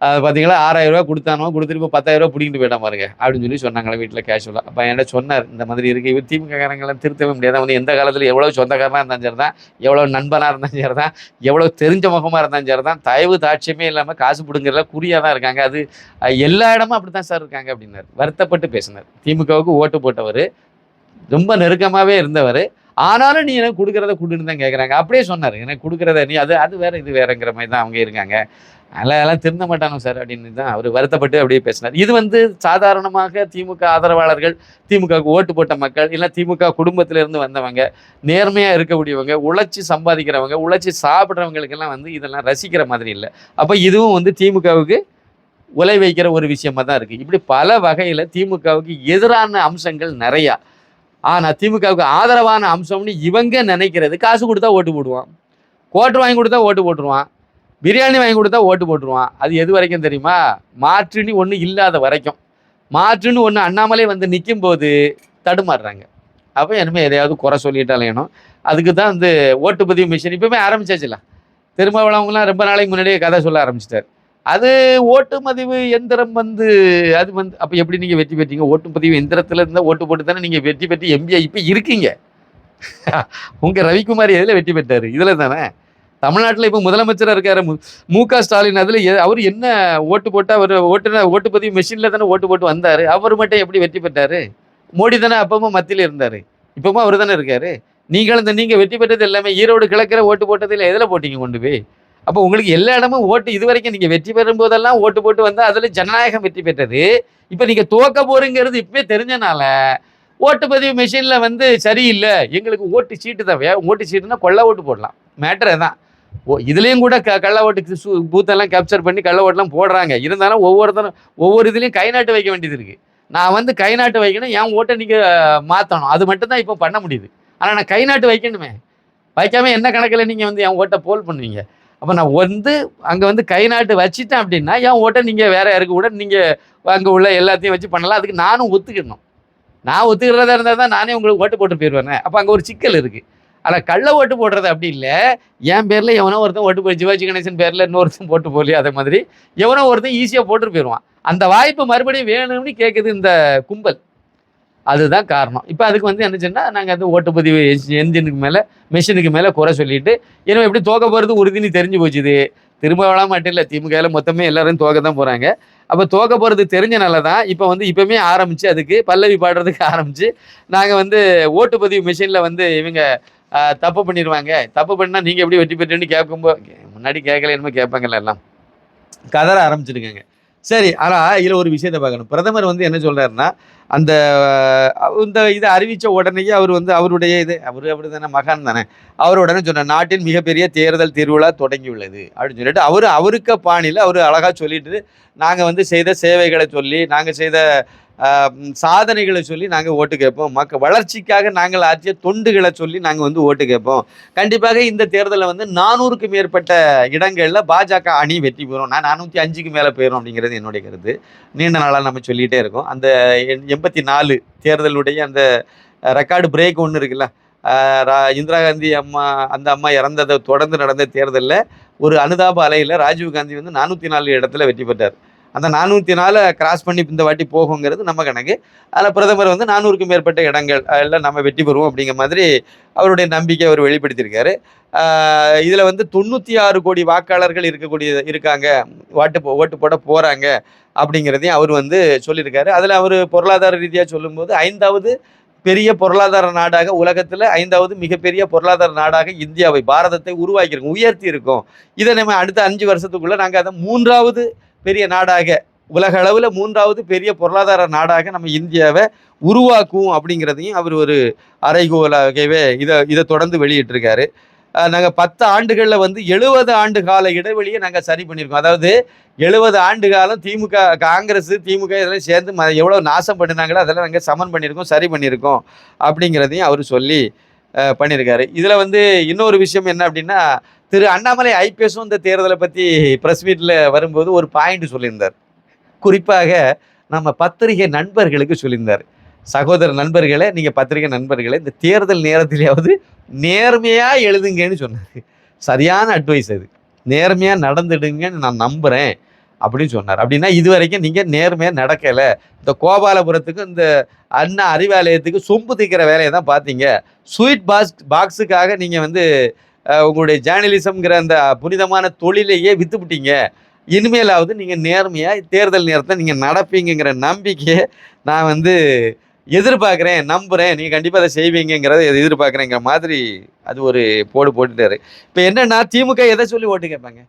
அது பார்த்தீங்களா ஆறாயிரம் ரூபா கொடுத்தானோ கொடுத்துட்டு இப்போ பத்தாயிரம் ரூபா பிடிங்கிட்டு போயிட்டான் பாருங்க அப்படின்னு சொல்லி சொன்னாங்களே வீட்டில் கேஷுவலாக அப்போ என்கிட்ட சொன்னார் இந்த மாதிரி இருக்கு இவர் திமுககாரங்களாம் திருத்தவே முடியாது வந்து எந்த காலத்தில் எவ்வளோ சொந்தக்காரனாக இருந்தாலும் சரி தான் எவ்வளோ நண்பனாக இருந்தாலும் சரி தான் எவ்வளோ தெரிஞ்ச முகமாக இருந்தாலும் சரி தான் தயவு தாட்சியமே இல்லாமல் காசு பிடுங்குறதுல குறியாக தான் இருக்காங்க. அது எல்லா இடமும் அப்படி தான் சார் இருக்காங்க அப்படின்னாரு. வருத்தப்பட்டு பேசினார். திமுகவுக்கு ஓட்டு போட்டவர் ரொம்ப நெருக்கமாகவே இருந்தவர் ஆனாலும் நீ எனக்கு கொடுக்குறத கொடுன்னு தான் கேட்குறாங்க அப்படியே சொன்னார். எனக்கு கொடுக்குறத நீ அது அது வேற இது வேறுங்கிற மாதிரி தான் அவங்க இருக்காங்க. அதெல்லாம் எல்லாம் திருந்த மாட்டானோ சார் அப்படின்னு தான் அவர் வருத்தப்பட்டு அப்படியே பேசினார். இது வந்து சாதாரணமாக திமுக ஆதரவாளர்கள் திமுகவுக்கு ஓட்டு போட்ட மக்கள் இல்லை திமுக குடும்பத்திலேருந்து வந்தவங்க நேர்மையாக இருக்கக்கூடியவங்க உழைச்சி சம்பாதிக்கிறவங்க உழைச்சி சாப்பிட்றவங்களுக்கெல்லாம் வந்து இதெல்லாம் ரசிக்கிற மாதிரி இல்லை. அப்போ இதுவும் வந்து திமுகவுக்கு உலை வைக்கிற ஒரு விஷயமா தான் இருக்குது இப்படி பல வகையில் திமுகவுக்கு எதிரான அம்சங்கள் நிறையா. ஆனால் திமுகவுக்கு ஆதரவான அம்சம்னு இவங்க நினைக்கிறது காசு கொடுத்தா ஓட்டு போடுவான். கோட்டு வாங்கி கொடுத்தா ஓட்டு போட்டுருவான். பிரியாணி வாங்கி கொடுத்தா ஓட்டு போட்டுருவான். அது எது வரைக்கும் தெரியுமா? மாற்றுன்னு ஒன்று இல்லாத வரைக்கும். மாற்றுன்னு ஒன்று அண்ணாமலே வந்து நிற்கும் போது தடுமாறுறாங்க. அப்போ இனிமேல் எதையாவது குறை சொல்லிட்டாலேனும் அதுக்கு தான் வந்து ஓட்டுப்பதிவு மிஷின் இப்போவுமே ஆரம்பிச்சாச்சுல திருமாவளவங்களாம் ரொம்ப நாளைக்கு முன்னாடியே கதை சொல்ல ஆரம்பிச்சிட்டார். அது ஓட்டுமதிவு எந்திரம் வந்து அது வந்து அப்போ எப்படி நீங்கள் வெற்றி பெற்றீங்க? ஓட்டுப்பதிவு எந்திரத்தில் இருந்தால் ஓட்டு போட்டு தானே நீங்கள் வெற்றி பெற்று எம்பிஐ இப்போ இருக்கீங்க. உங்கள் ரவிக்குமார் எதில் வெற்றி பெற்றார்? இதில் தானே தமிழ்நாட்டில் இப்போ முதலமைச்சராக இருக்காரு. மு- க ஸ்டாலின் அதில் அவர் என்ன ஓட்டு போட்டால் அவர் ஓட்டு ஓட்டுப்பதிவு மெஷினில் தானே ஓட்டு போட்டு வந்தார். அவர் மட்டும் எப்படி வெற்றி பெற்றார்? மோடி தானே அப்பவும் மத்தியில் இருந்தார். இப்பவும் அவர் தானே இருக்கார். நீங்களும் இந்த நீங்கள் வெற்றி பெற்றது எல்லாமே ஈரோடு கிழக்கிற ஓட்டு போட்டதில் எதில் போட்டிங்க கொண்டு போய்? அப்போ உங்களுக்கு எல்லா இடமும் ஓட்டு இது வரைக்கும் நீங்கள் வெற்றி பெறும் போதெல்லாம் ஓட்டு போட்டு வந்தால் அதில் ஜனநாயகம் வெற்றி பெற்றது. இப்போ நீங்கள் துவக்க போகிறீங்கிறது இப்பவே தெரிஞ்சனால ஓட்டுப்பதிவு மிஷினில் வந்து சரியில்லை. எங்களுக்கு ஓட்டு சீட்டு தான் ஓட்டு சீட்டுனா கொள்ள ஓட்டு போடலாம். மேட்டரே தான் ஓ இதுலேயும் கூட க கள்ள ஓட்டுக்கு சு பூத்தெல்லாம் கேப்சர் பண்ணி கள்ள ஓட்டெல்லாம் போடுறாங்க. இருந்தாலும் ஒவ்வொருத்தரும் ஒவ்வொரு இதுலேயும் கை நாட்டு வைக்க வேண்டியது இருக்குது நான் வந்து கை நாட்டு வைக்கணும் என் ஓட்டை நீங்கள் மாற்றணும் அது மட்டும் தான் இப்போ பண்ண முடியுது. ஆனால் நான் கை நாட்டு வைக்கணுமே. வைக்காமல் என்ன கணக்கில் நீங்கள் வந்து என் ஓட்டை போல் பண்ணுவீங்க? அப்போ நான் வந்து அங்கே வந்து கை நாட்டு வச்சுட்டேன் அப்படின்னா என் ஓட்டை நீங்கள் வேறு யாருக்கு கூட நீங்கள் அங்கே உள்ள எல்லாத்தையும் வச்சு பண்ணலாம். அதுக்கு நானும் ஒத்துக்கிடணும் நான் ஒத்துக்கிறதா இருந்தால் தான் நானே உங்களுக்கு ஓட்டு போட்டு போயிடுவேன். அப்போ அங்கே ஒரு சிக்கல் இருக்குது ஆனால் கள்ள ஓட்டு போடுறது அப்படி இல்லை. என் பேரில் எவனோ ஒருத்தன் ஓட்டு போய் சிவாஜி கணேசன் பேரில் இன்னொருத்தன் போட்டு போகலையே அதே மாதிரி. எவனோ ஒருத்தன் ஈஸியாக போட்டுட்டு போயிடுவான் அந்த வாய்ப்பு மறுபடியும் வேணும்னு கேட்குது இந்த கும்பல். அதுதான் காரணம். இப்போ அதுக்கு வந்து என்ன சொன்னால் நாங்கள் வந்து ஓட்டுப்பதிவு என்ஜினுக்கு மேலே மிஷினுக்கு மேலே குறை சொல்லிட்டு ஏன்னா எப்படி தோக்க போகிறது உறுதினு தெரிஞ்சு போச்சுது. திரும்ப திரும்பவெல்லாம் மட்டும் இல்லை திமுகவில் மொத்தமே எல்லாரும் தோக்க தான் போகிறாங்க அப்போ தோக்க போகிறது தெரிஞ்சனால தான் இப்போ வந்து இப்போமே ஆரம்பித்து அதுக்கு பல்லவி பாடுறதுக்கு ஆரம்பித்து நாங்கள் வந்து ஓட்டுப்பதிவு மிஷினில் வந்து இவங்க தப்பு பண்ணிடுவாங்க தப்பு பண்ணால் நீங்கள் எப்படி வெற்றி பெற்றுன்னு கேட்கும்போது முன்னாடி கேட்கல என்னமோ கேட்பாங்கல்ல எல்லாம். கதற ஆரம்பிச்சிருக்காங்க. சரி ஆனால் இதில் ஒரு விஷயத்தை பார்க்கணும். பிரதமர் வந்து என்ன சொல்கிறாருன்னா அந்த இந்த இதை அறிவித்த உடனேயே அவர் வந்து அவருடைய இது அவர் அப்படி தானே மகான் தானே. அவர் உடனே சொன்னார் நாட்டின் மிகப்பெரிய தேர்தல் திருவிழா தொடங்கியுள்ளது அப்படின்னு சொல்லிட்டு அவர் அவருக்கு பாணியில் அவர் அழகாக சொல்லிட்டு நாங்கள் வந்து செய்த சேவைகளை சொல்லி நாங்கள் செய்த சாதனைகளை சொல்லி நாங்கள் ஓட்டு கேட்போம். மக்க வளர்ச்சிக்காக நாங்கள் ஆற்றிய தொண்டுகளை சொல்லி நாங்கள் வந்து ஓட்டு கேட்போம். கண்டிப்பாக இந்த தேர்தலில் வந்து நானூறுக்கு மேற்பட்ட இடங்களில் பாஜக அணி வெற்றி பெறும். நான் நானூற்றி அஞ்சுக்கு மேலே போயிடும் அப்படிங்கிறது என்னுடைய கருத்து. நீண்ட நாளாக நம்ம சொல்லிகிட்டே இருக்கோம். அந்த எண்- எண்பத்தி நாலு தேர்தலுடைய அந்த ரெக்கார்டு பிரேக் ஒன்று இருக்குல்ல ரா- இந்திரா காந்தி அம்மா அந்த அம்மா இறந்ததை தொடர்ந்து நடந்த தேர்தலில் ஒரு அனுதாப அலையில் ராஜீவ் காந்தி வந்து நானூற்றி நாலு இடத்துல வெற்றி பெற்றார். அந்த நானூற்றி நாலு கிராஸ் பண்ணி இந்த வாட்டி போகுங்கிறது நம்ம கணக்கு. அதில் பிரதமர் வந்து நானூறுக்கும் மேற்பட்ட இடங்கள் எல்லாம் நம்ம வெற்றி பெறுவோம் அப்படிங்கிற மாதிரி அவருடைய நம்பிக்கை அவர் வெளிப்படுத்தியிருக்காரு. இதில் வந்து தொண்ணூற்றி ஆறு கோடி வாக்காளர்கள் இருக்கக்கூடிய இருக்காங்க. வாட்டு போ- ஓட்டு போட போகிறாங்க அப்படிங்கிறதையும் அவர் வந்து சொல்லியிருக்காரு. அதில் அவர் பொருளாதார ரீதியாக சொல்லும்போது ஐந்தாவது பெரிய பொருளாதார நாடாக உலகத்தில் ஐந்தாவது மிகப்பெரிய பொருளாதார நாடாக இந்தியாவை பாரதத்தை உருவாக்கியிருக்கோம் உயர்த்தி இருக்கோம் இதை நம்ம அடுத்த அஞ்சு வருஷத்துக்குள்ளே நாங்கள் அதை மூன்றாவது பெரிய நாடாக உலக அளவில் மூன்றாவது பெரிய பொருளாதார நாடாக நம்ம இந்தியாவை உருவாக்குவோம் அப்படிங்கிறதையும் அவர் ஒரு அரைகோலாகவே இதை இதை தொடர்ந்து வெளியிட்டிருக்காரு. நாங்கள் பத்து ஆண்டுகளில் வந்து எழுபது ஆண்டு கால இடைவெளியை நாங்கள் சரி பண்ணியிருக்கோம். அதாவது எழுபது ஆண்டு காலம் திமுக காங்கிரஸ் திமுக இதெல்லாம் சேர்ந்து ம எவ்வளோ நாசம் பண்ணினாங்களோ அதெல்லாம் நாங்கள் சமன் பண்ணியிருக்கோம் சரி பண்ணியிருக்கோம் அப்படிங்கிறதையும் அவர் சொல்லி பண்ணியிருக்காரு இதில் வந்து இன்னொரு விஷயம் என்ன அப்படின்னா திரு அண்ணாமலை ஐபிஎஸும் இந்த தேர்தலை பற்றி ப்ரெஸ் மீட்டில் வரும்போது ஒரு பாயிண்ட் சொல்லியிருந்தார். குறிப்பாக நம்ம பத்திரிகை நண்பர்களுக்கு சொல்லியிருந்தார். சகோதர நண்பர்களே நீங்கள் பத்திரிகை நண்பர்களே இந்த தேர்தல் நேரத்திலேயாவது நேர்மையாக எழுதுங்கன்னு சொன்னார். சரியான அட்வைஸ் அது. நேர்மையாக நடந்துடுங்கன்னு நான் நம்புகிறேன் அப்படின்னு சொன்னார். அப்படின்னா இது வரைக்கும் நீங்கள் நேர்மையாக நடக்கலை. இந்த கோபாலபுரத்துக்கு இந்த அண்ணா அறிவாலயத்துக்கு சொம்பு தீக்கிற வேலையை தான் பார்த்தீங்க. ஸ்வீட் பாக்ஸ் பாக்ஸுக்காக நீங்கள் வந்து உங்களுடைய ஜேர்னலிசம்ங்கிற அந்த புனிதமான தொழிலையே வித்துவிட்டீங்க இனிமேலாவது நீங்கள் நேர்மையாக தேர்தல் நேரத்தை நீங்கள் நடப்பீங்கிற நம்பிக்கையை நான் வந்து எதிர்பார்க்குறேன் நம்புகிறேன் நீங்கள் கண்டிப்பாக அதை செய்வீங்கிறத எதிர்பார்க்குறேங்கிற மாதிரி அது ஒரு போடு போட்டுட்டாரு. இப்போ என்னென்னா திமுக எதை சொல்லி ஓட்டு கேட்பாங்க?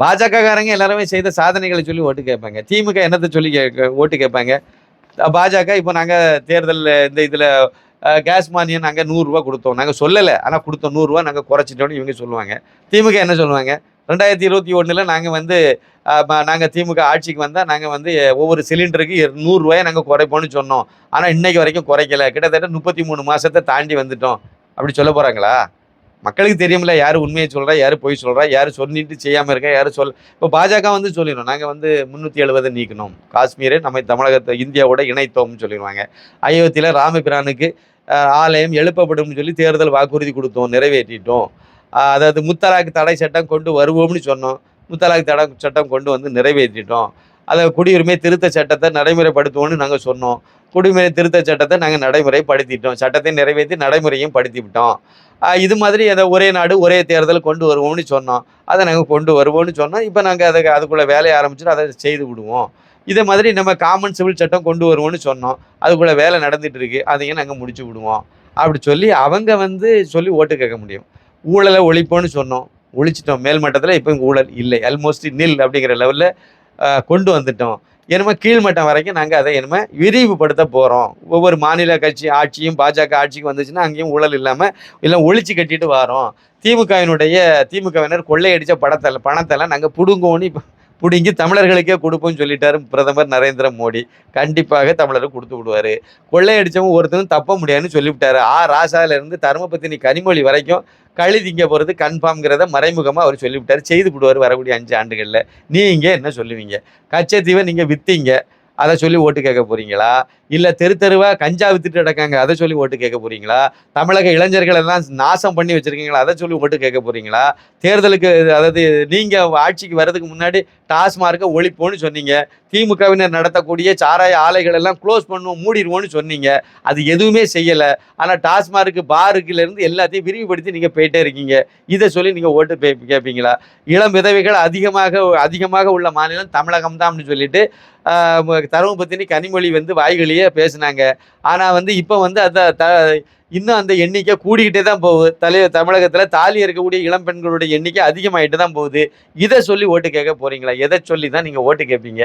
பாஜகக்காரங்க எல்லாருமே செய்த சாதனைகளை சொல்லி ஓட்டு கேட்பாங்க. திமுக என்னத்தை சொல்லி கேட்க ஓட்டு கேட்பாங்க. பாஜக இப்போ நாங்கள் தேர்தலில் இந்த இதில் கேஸ் மானியம் நாங்கள் நூறுரூவா கொடுத்தோம். நாங்கள் சொல்லலை. ஆனால் கொடுத்தோம் நூறுரூவா நாங்கள் குறைச்சிட்டோம்னு இவங்க சொல்லுவாங்க. திமுக என்ன சொல்லுவாங்க? ரெண்டாயிரத்தி இருபத்தி ஒன்றில் நாங்கள் வந்து நாங்கள் திமுக ஆட்சிக்கு வந்தால் நாங்கள் வந்து ஒவ்வொரு சிலிண்டருக்கு நூறுரூவாயை நாங்கள் குறைப்போம்னு சொன்னோம். ஆனால் இன்றைக்கு வரைக்கும் குறைக்கல. கிட்டத்தட்ட முப்பத்தி மூணு மாதத்தை தாண்டி வந்துட்டோம். அப்படி சொல்ல போகிறாங்களா மக்களுக்கு தெரியும்ல யார் உண்மையை சொல்கிறா யார் பொய் சொல்கிறா யார் சொல்லிட்டு செய்யாமல் இருக்கா யார் சொல் இப்போ பாஜக வந்து சொல்லிடும் நாங்கள் வந்து முந்நூற்றி எழுபதை நீக்கணும். காஷ்மீரை நம்ம தமிழகத்தை இந்தியாவோட இணைத்தோம்னு சொல்லிடுவாங்க. அயோத்தியில் ராமபிரானுக்கு ஆலயம் எழுப்பப்படும்னு சொல்லி தேர்தல் வாக்குறுதி கொடுத்தோம் நிறைவேற்றிட்டோம். அதாவது முத்தலாக்கு தடை சட்டம் கொண்டு வருவோம்னு சொன்னோம். முத்தலாக்கு தடை சட்டம் கொண்டு வந்து நிறைவேற்றிட்டோம். அதை குடியுரிமை திருத்த சட்டத்தை நடைமுறைப்படுத்துவோம்னு நாங்கள் சொன்னோம். குடியுரிமை திருத்த சட்டத்தை நாங்கள் நடைமுறைப்படுத்திட்டோம். சட்டத்தை நிறைவேற்றி நடைமுறையும் படுத்தி விட்டோம் இது மாதிரி அதை ஒரே நாடு ஒரே தேர்தல் கொண்டு வருவோம்னு சொன்னோம். அதை நாங்கள் கொண்டு வருவோம்னு சொன்னோம். இப்போ நாங்கள் அதை அதுக்குள்ளே வேலையை ஆரம்பிச்சுட்டு அதை செய்து விடுவோம். இதே மாதிரி நம்ம காமன் சிவில் சட்டம் கொண்டு வருவோம்னு சொன்னோம். அதுக்குள்ளே வேலை நடந்துட்டு இருக்கு. அதையும் நாங்கள் முடிச்சு விடுவோம். அப்படி சொல்லி அவங்க வந்து சொல்லி ஓட்டு கேட்க முடியும். ஊழலை ஒழிப்போம்னு சொன்னோம். ஒழிச்சிட்டோம். மேல்மட்டத்தில் இப்போ ஊழல் இல்லை. ஆல்மோஸ்ட் நில் அப்படிங்கிற லெவலில் கொண்டு வந்துட்டோம். என்னமோ கீழ்மட்டம் வரைக்கும் நாங்கள் அதை என்னமோ விரிவுபடுத்த போகிறோம் ஒவ்வொரு மாநில கட்சி ஆட்சியும் பாஜக ஆட்சிக்கு வந்துச்சுன்னா அங்கேயும் ஊழல் இல்லாமல் இல்லை ஒழிச்சு கட்டிட்டு வரோம். திமுகவினுடைய திமுகவினர் கொள்ளையடித்த படத்தில் பணத்தெல்லாம் நாங்கள் பிடுங்கோன்னு இப்போ பிடுங்கி தமிழர்களுக்கே கொடுப்போம்னு சொல்லிட்டாரு பிரதமர் நரேந்திர மோடி. கண்டிப்பாக தமிழருக்கு கொடுத்து விடுவாரு. கொள்ளையடித்தவங்க ஒருத்தனும் தப்ப முடியாதுன்னு சொல்லிவிட்டாரு. ஆ ராசாவிலேருந்து தர்மபத்தினி தருமபத்தினி கனிமொழி வரைக்கும் கழுதிங்க திங்க போகிறது கன்ஃபார்ம்ங்கிறத மறைமுகமாக அவர் சொல்லிவிட்டார். செய்து விடுவார் வரக்கூடிய அஞ்சு ஆண்டுகளில். நீங்கள் என்ன சொல்லுவீங்க? கச்சத்தீவை நீங்கள் விற்றீங்க அதை சொல்லி ஓட்டு கேட்க போகிறீங்களா இல்லை தெரு தெருவா கஞ்சா வித்துட்டு கிடக்காங்க. அதை சொல்லி ஓட்டு கேட்க போறீங்களா? தமிழக இளைஞர்கள் எல்லாம் நாசம் பண்ணி வச்சிருக்கீங்களா? அதை சொல்லி ஓட்டு கேட்க போறீங்களா? தேர்தலுக்கு அதாவது நீங்க ஆட்சிக்கு வர்றதுக்கு முன்னாடி டாஸ்மார்க்கை ஒழிப்போன்னு சொன்னீங்க. திமுகவினர் நடத்தக்கூடிய சாராய ஆலைகள் எல்லாம் க்ளோஸ் பண்ணுவோம் மூடிடுவோன்னு சொன்னீங்க. அது எதுவுமே செய்யலை. ஆனால் டாஸ்மார்க்கு பாருக்குலேருந்து எல்லாத்தையும் விரிவுபடுத்தி நீங்கள் போயிட்டே இருக்கீங்க. இதை சொல்லி நீங்கள் ஓட்டு பே கேட்பீங்களா இளம் விதவைகள் அதிகமாக அதிகமாக உள்ள மாநிலம் தமிழகம் தான் சொல்லிட்டு தருமபத்தினி கனிமொழி வந்து வாய்களியே பேசுனாங்க. ஆனால் வந்து இப்போ வந்து அதை த இன்னும் அந்த எண்ணிக்கை கூடிக்கிட்டே தான் போகுது. தலை தமிழகத்தில் தாலி இருக்கக்கூடிய இளம் பெண்களுடைய எண்ணிக்கை அதிகமாகிட்டு தான் போகுது. இதை சொல்லி ஓட்டு கேட்க போறீங்களா? எதை சொல்லி தான் நீங்கள் ஓட்டு கேட்பீங்க?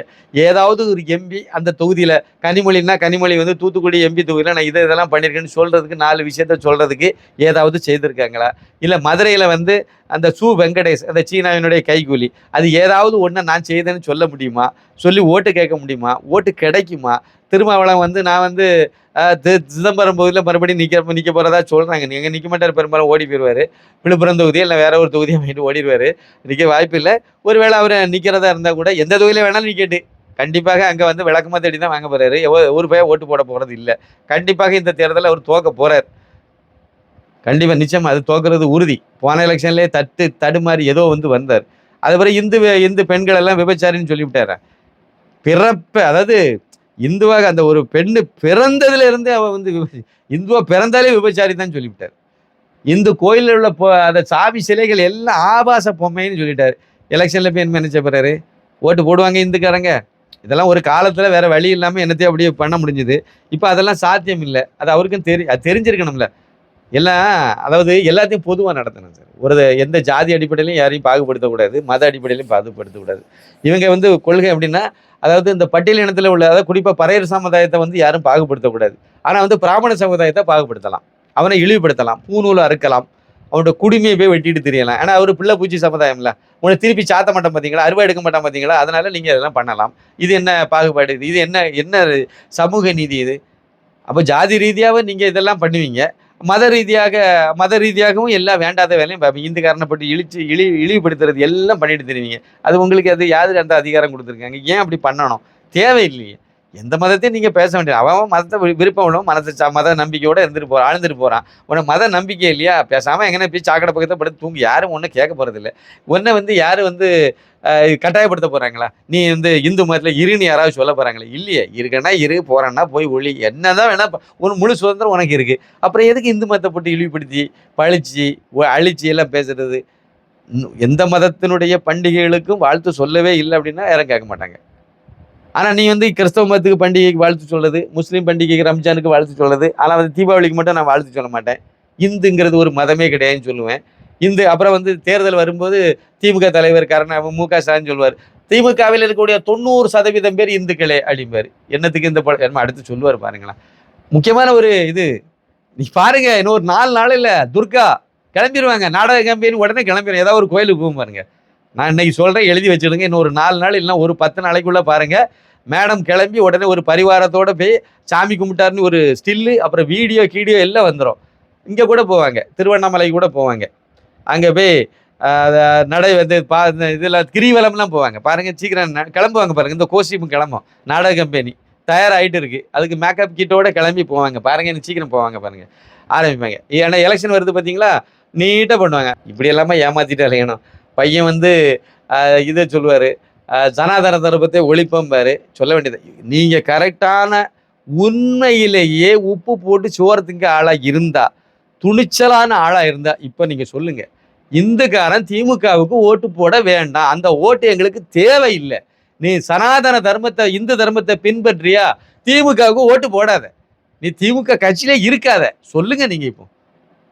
ஏதாவது ஒரு எம்பி அந்த தொகுதியில் கனிமொழின்னா கனிமொழி வந்து தூத்துக்குடி எம்பி தொகுதியில் நான் இதை இதெல்லாம் பண்ணியிருக்கேன்னு சொல்கிறதுக்கு நாலு விஷயத்த சொல்கிறதுக்கு ஏதாவது செய்திருக்காங்களா? இல்லை மதுரையில் வந்து அந்த சு வெங்கடேஷ் அந்த சீனாவினுடைய கைக்கூலி அது ஏதாவது ஒன்று நான் செய்தேன்னு சொல்ல முடியுமா? சொல்லி ஓட்டு கேட்க முடியுமா? ஓட்டு கிடைக்குமா? திருமாவளம் வந்து நான் வந்து சிதம்பரம் பகுதியில் மறுபடியும் நிற்க நிற்க போகிறதா சொல்கிறாங்க நீங்கள் நிற்க மாட்டார் பெரும்பாலும் ஓடி போயிடுவார் விழுப்புரம் தொகுதி இல்லை வேற ஒரு தொகுதியை வாங்கிட்டு ஓடிடுவார் நிற்க வாய்ப்பு இல்லை. ஒருவேளை அவர் நிற்கிறதா இருந்தால் கூட எந்த தொகுதியில் வேணாலும் நிற்கட்டு கண்டிப்பாக அங்கே வந்து விளக்கமாக தேடி தான் வாங்க போகிறாரு ஒரு பையன் ஓட்டு போட போகிறது இல்லை. கண்டிப்பாக இந்த தேர்தலில் அவர் தோக்க போகிறார் கண்டிப்பாக நிச்சயம் அது தோக்குறது உறுதி. போன எலெக்ஷன்லேயே தட்டு தடுமாறி ஏதோ வந்து வந்தார். அதுபோல் இந்து இந்து பெண்கள் எல்லாம் விபச்சாரின்னு சொல்லிவிட்டாரன் பிறப்ப அதாவது இந்துவாக அந்த ஒரு பெண்ணு பிறந்ததுலேருந்தே அவ வந்து விப- இந்துவா பிறந்தாலே விபச்சாரி தான் சொல்லிவிட்டார். இந்து கோயிலில் உள்ள போ அந்த சாவி சிலைகள் எல்லாம் ஆபாச பொம்மைன்னு சொல்லிட்டார். எலெக்ஷன்ல போய் என்ன நினச்ச ஓட்டு போடுவாங்க இந்துக்காரங்க. இதெல்லாம் ஒரு காலத்தில் வேறு வழி இல்லாமல் என்னத்தையும் அப்படியே பண்ண முடிஞ்சுது. இப்போ அதெல்லாம் சாத்தியம் இல்லை. அது அவருக்கும் தெரி அது தெரிஞ்சிருக்கணும்ல. எல்லாம் அதாவது எல்லாத்தையும் பொதுவாக நடத்தணும் சார். ஒரு எந்த ஜாதி அடிப்படையிலையும் யாரையும் பாகுபடுத்தக்கூடாது மத அடிப்படையிலையும் பாகுபடுத்தக்கூடாது. இவங்க வந்து கொள்கை எப்படின்னா அதாவது இந்த பட்டியல் இனத்தில் உள்ள அதாவது குறிப்பாக பறையர் சமுதாயத்தை வந்து யாரும் பாகுபடுத்தக்கூடாது. ஆனால் வந்து பிராமண சமுதாயத்தை பாகுபடுத்தலாம். அவனை இழிவுபடுத்தலாம் பூநூலை அறுக்கலாம். அவனோட குடுமையை போய் வெட்டிட்டு தெரியலாம். ஏன்னா அவர் பிள்ளை பூச்சி சமுதாயம்ல உன்னை திருப்பி சாத்த மாட்டோம் பார்த்தீங்களா அறுவை எடுக்க மாட்டோம் பார்த்தீங்களா அதனால நீங்கள் இதெல்லாம் பண்ணலாம். இது என்ன பாகுபாடு இது இது என்ன என்ன சமூக நீதி இது? அப்போ ஜாதி ரீதியாகவும் நீங்கள் இதெல்லாம் பண்ணுவீங்க. மத ரீதியாக மத ரீதியாகவும் எல்லாம் வேண்டாத வேலையும் பார்ப்பீங்க இந்துக்காரனை போட்டு இழிச்சு இழி இழிவுபடுத்துறது எல்லாம் பண்ணிட்டு தெரிவிங்க அது உங்களுக்கு அது யாரு அந்த அதிகாரம் கொடுத்துருக்காங்க? ஏன் அப்படி பண்ணணும்? தேவையில்லையே. எந்த மதத்தையும் நீங்கள் பேச வேண்டிய அவன் அவன் மதத்தை விருப்பம் உள்ளவன் மனசை சா- மத நம்பிக்கையோட இருந்துட்டு போகிறான் ஆழ்ந்துட்டு போகிறான் உனக்கு மத நம்பிக்கை இல்லையா? பேசாமல் எங்கன்னா போய் சாக்கடை பக்கத்தை படுத்து தூங்கி. யாரும் ஒன்றும் கேட்க போகிறதில்ல ஒன்றை வந்து யாரும் வந்து கட்டாயப்படுத்த போகிறாங்களா நீ வந்து இந்து மதத்தில் இருன்னு யாராவது சொல்ல போகிறாங்களா இல்லையே. இருக்கன்னா இரு போகிறேன்னா போய் ஒளி. என்ன தான் வேணால் ஒரு முழு சுதந்திரம் உனக்கு இருக்குது அப்புறம் எதுக்கு இந்து மதத்தை போட்டு இழிவுபடுத்தி பழிச்சு அழிச்சு எல்லாம் பேசுறது? எந்த மதத்தினுடைய பண்டிகைகளுக்கும் வாழ்த்து சொல்லவே இல்லை அப்படின்னா யாரும் கேட்க மாட்டாங்க. ஆனால் நீ வந்து கிறிஸ்தவ மதத்துக்கு பண்டிகைக்கு வாழ்த்து சொல்லுது முஸ்லீம் பண்டிகைக்கு ரம்ஜானுக்கு வாழ்த்து சொல்லுது ஆனால் வந்து தீபாவளிக்கு மட்டும் நான் வாழ்த்து சொல்ல மாட்டேன். இந்துங்கிறது ஒரு மதமே கிடையாதுன்னு சொல்லுவேன். இந்து அப்புறம் வந்து தேர்தல் வரும்போது திமுக தலைவர் கருணா மு க ஸ்டாலின் சொல்லுவார் திமுகவில் இருக்கக்கூடிய தொண்ணூறு சதவீதம் பேர் இந்துக்களே அப்படிம்பாரு. என்னத்துக்கு இந்த படம் என்ன அடுத்து சொல்லுவார் பாருங்களேன். முக்கியமான ஒரு இது நீ பாருங்க இன்னும் ஒரு நாலு நாள் இல்லை துர்கா கிளம்பிடுவாங்க நாடக கம்பெனி உடனே கிளம்பிடும் ஏதாவது ஒரு கோயிலுக்கு போகும் பாருங்க. நான் இன்னைக்கு சொல்கிறேன் எழுதி வச்சிடுங்க. இன்னும் ஒரு நாலு நாள் இல்லைன்னா ஒரு பத்து நாளைக்குள்ளே பாருங்க. மேடம் கிளம்பி உடனே ஒரு பரிவாரத்தோட போய் சாமி கும்பிட்டாருன்னு ஒரு ஸ்டில்லு அப்புறம் வீடியோ கீடியோ எல்லாம் வந்துடும் இங்கே கூட போவாங்க. திருவண்ணாமலைக்கு கூட போவாங்க. அங்கே போய் நடை வந்து பா இந்த இதில் கிரிவலம்லாம் போவாங்க. பாருங்கள் சீக்கிரம் கிளம்புவாங்க பாருங்கள் இந்த கோஸ்டியூம் கிளம்பும். நாடக கம்பெனி தயாராகிட்டு இருக்குது அதுக்கு மேக்கப் கிட்டோட கிளம்பி போவாங்க. பாருங்கள் இன்னும் சீக்கிரம் போவாங்க பாருங்கள் ஆரம்பிப்பாங்க. ஏன்னா எலெக்ஷன் வருது பார்த்தீங்களா நீட்டாக பண்ணுவாங்க. இப்படி எல்லாமே ஏமாற்றிட்டு அலையணும் பையன் வந்து இதை சொல்லுவார். ஜனாதன தர்மத்தை ஒழிப்பம்பார். சொல்ல வேண்டியது. நீங்கள் கரெக்டான உண்மையிலேயே உப்பு போட்டு சோரத்துக்கு ஆளாக இருந்தால் துணிச்சலான ஆளாக இருந்தால் இப்போ நீங்கள் சொல்லுங்கள் இந்துக்காரன் திமுகவுக்கு ஓட்டு போட வேண்டாம். அந்த ஓட்டு எங்களுக்கு தேவையில்லை. நீ சனாதன தர்மத்தை இந்து தர்மத்தை பின்பற்றியா? திமுகவுக்கு ஓட்டு போடாத. நீ திமுக கட்சியிலே இருக்காத. சொல்லுங்க நீங்க இப்போ.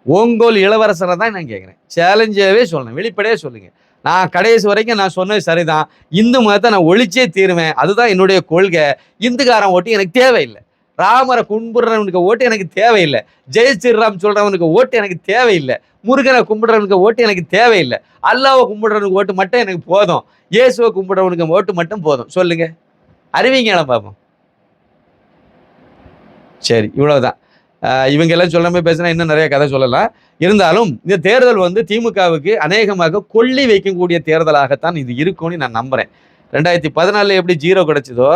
ஓங்கோல் இளவரசரை தான் நான் கேட்குறேன் சேலஞ்சாகவே சொல்லணும் வெளிப்படையே சொல்லுங்க. நான் கடைசி வரைக்கும் நான் சொன்னது சரிதான். இந்து மதத்தை நான் ஒழிச்சே தீருவேன். அதுதான் என்னுடைய கொள்கை. இந்துக்காரன் ஓட்டு எனக்கு தேவையில்லை. ராமரை கும்பிடுறவனுக்கு ஓட்டு எனக்கு தேவையில்லை. ஜெய் ஸ்ரீராம் சொல்றவனுக்கு ஓட்டு எனக்கு தேவையில்லை. முருகனை கும்பிடுறவனுக்கு ஓட்டு எனக்கு தேவையில்லை. அல்லாவை கும்பிடுறவனுக்கு ஓட்டு மட்டும் எனக்கு போதும். இயேசுவை கும்பிடுறவனுக்கு ஓட்டு மட்டும் போதும். சொல்லுங்க. அறிவிங்களா பார்ப்போம் சரி இவ்வளவுதான். ஆஹ் இவங்க எல்லாம் சொல்லாம பேசினா இன்னும் நிறைய கதை சொல்லலாம். இருந்தாலும் இந்த தேர்தல் வந்து திமுகவுக்கு அநேகமாக கொள்ளி வைக்கக்கூடிய தேர்தலாகத்தான் இது இருக்கும்னு நான் நம்புறேன். ரெண்டாயிரத்தி பதினாலில் எப்படி ஜீரோ கிடைச்சதோ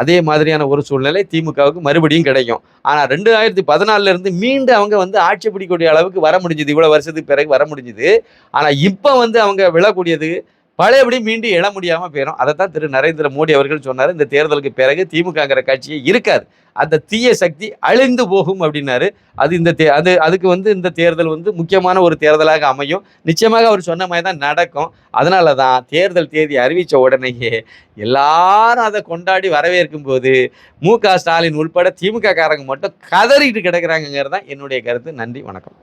அதே மாதிரியான ஒரு சூழ்நிலை திமுகவுக்கு மறுபடியும் கிடைக்கும். ஆனால் ரெண்டாயிரத்தி பதினாலில் இருந்து மீண்டும் அவங்க வந்து ஆட்சி பிடிக்கக்கூடிய அளவுக்கு வர முடிஞ்சுது. இவ்வளோ வருஷத்துக்கு பிறகு வர முடிஞ்சுது. ஆனால் இப்போ வந்து அவங்க விழக்கூடியது பழையபடி மீண்டும் எழ முடியாமல் போயிடும் தான் திரு நரேந்திர மோடி அவர்கள் சொன்னார். இந்த தேர்தலுக்கு பிறகு திமுகங்கிற கட்சியே இருக்காது. அந்த தீய சக்தி அழிந்து போகும் அப்படின்னாரு. அது இந்த தே அது அதுக்கு வந்து இந்த தேர்தல் வந்து முக்கியமான ஒரு தேர்தலாக அமையும். நிச்சயமாக அவர் சொன்ன மாதிரி தான் நடக்கும். அதனால தான் தேர்தல் தேதி அறிவித்த உடனேயே எல்லாரும் அதை கொண்டாடி வரவேற்கும் போது மு க ஸ்டாலின் உள்பட திமுக காரங்க மட்டும் கதறிட்டு கிடக்கிறாங்கிறது தான் என்னுடைய கருத்து. நன்றி வணக்கம்.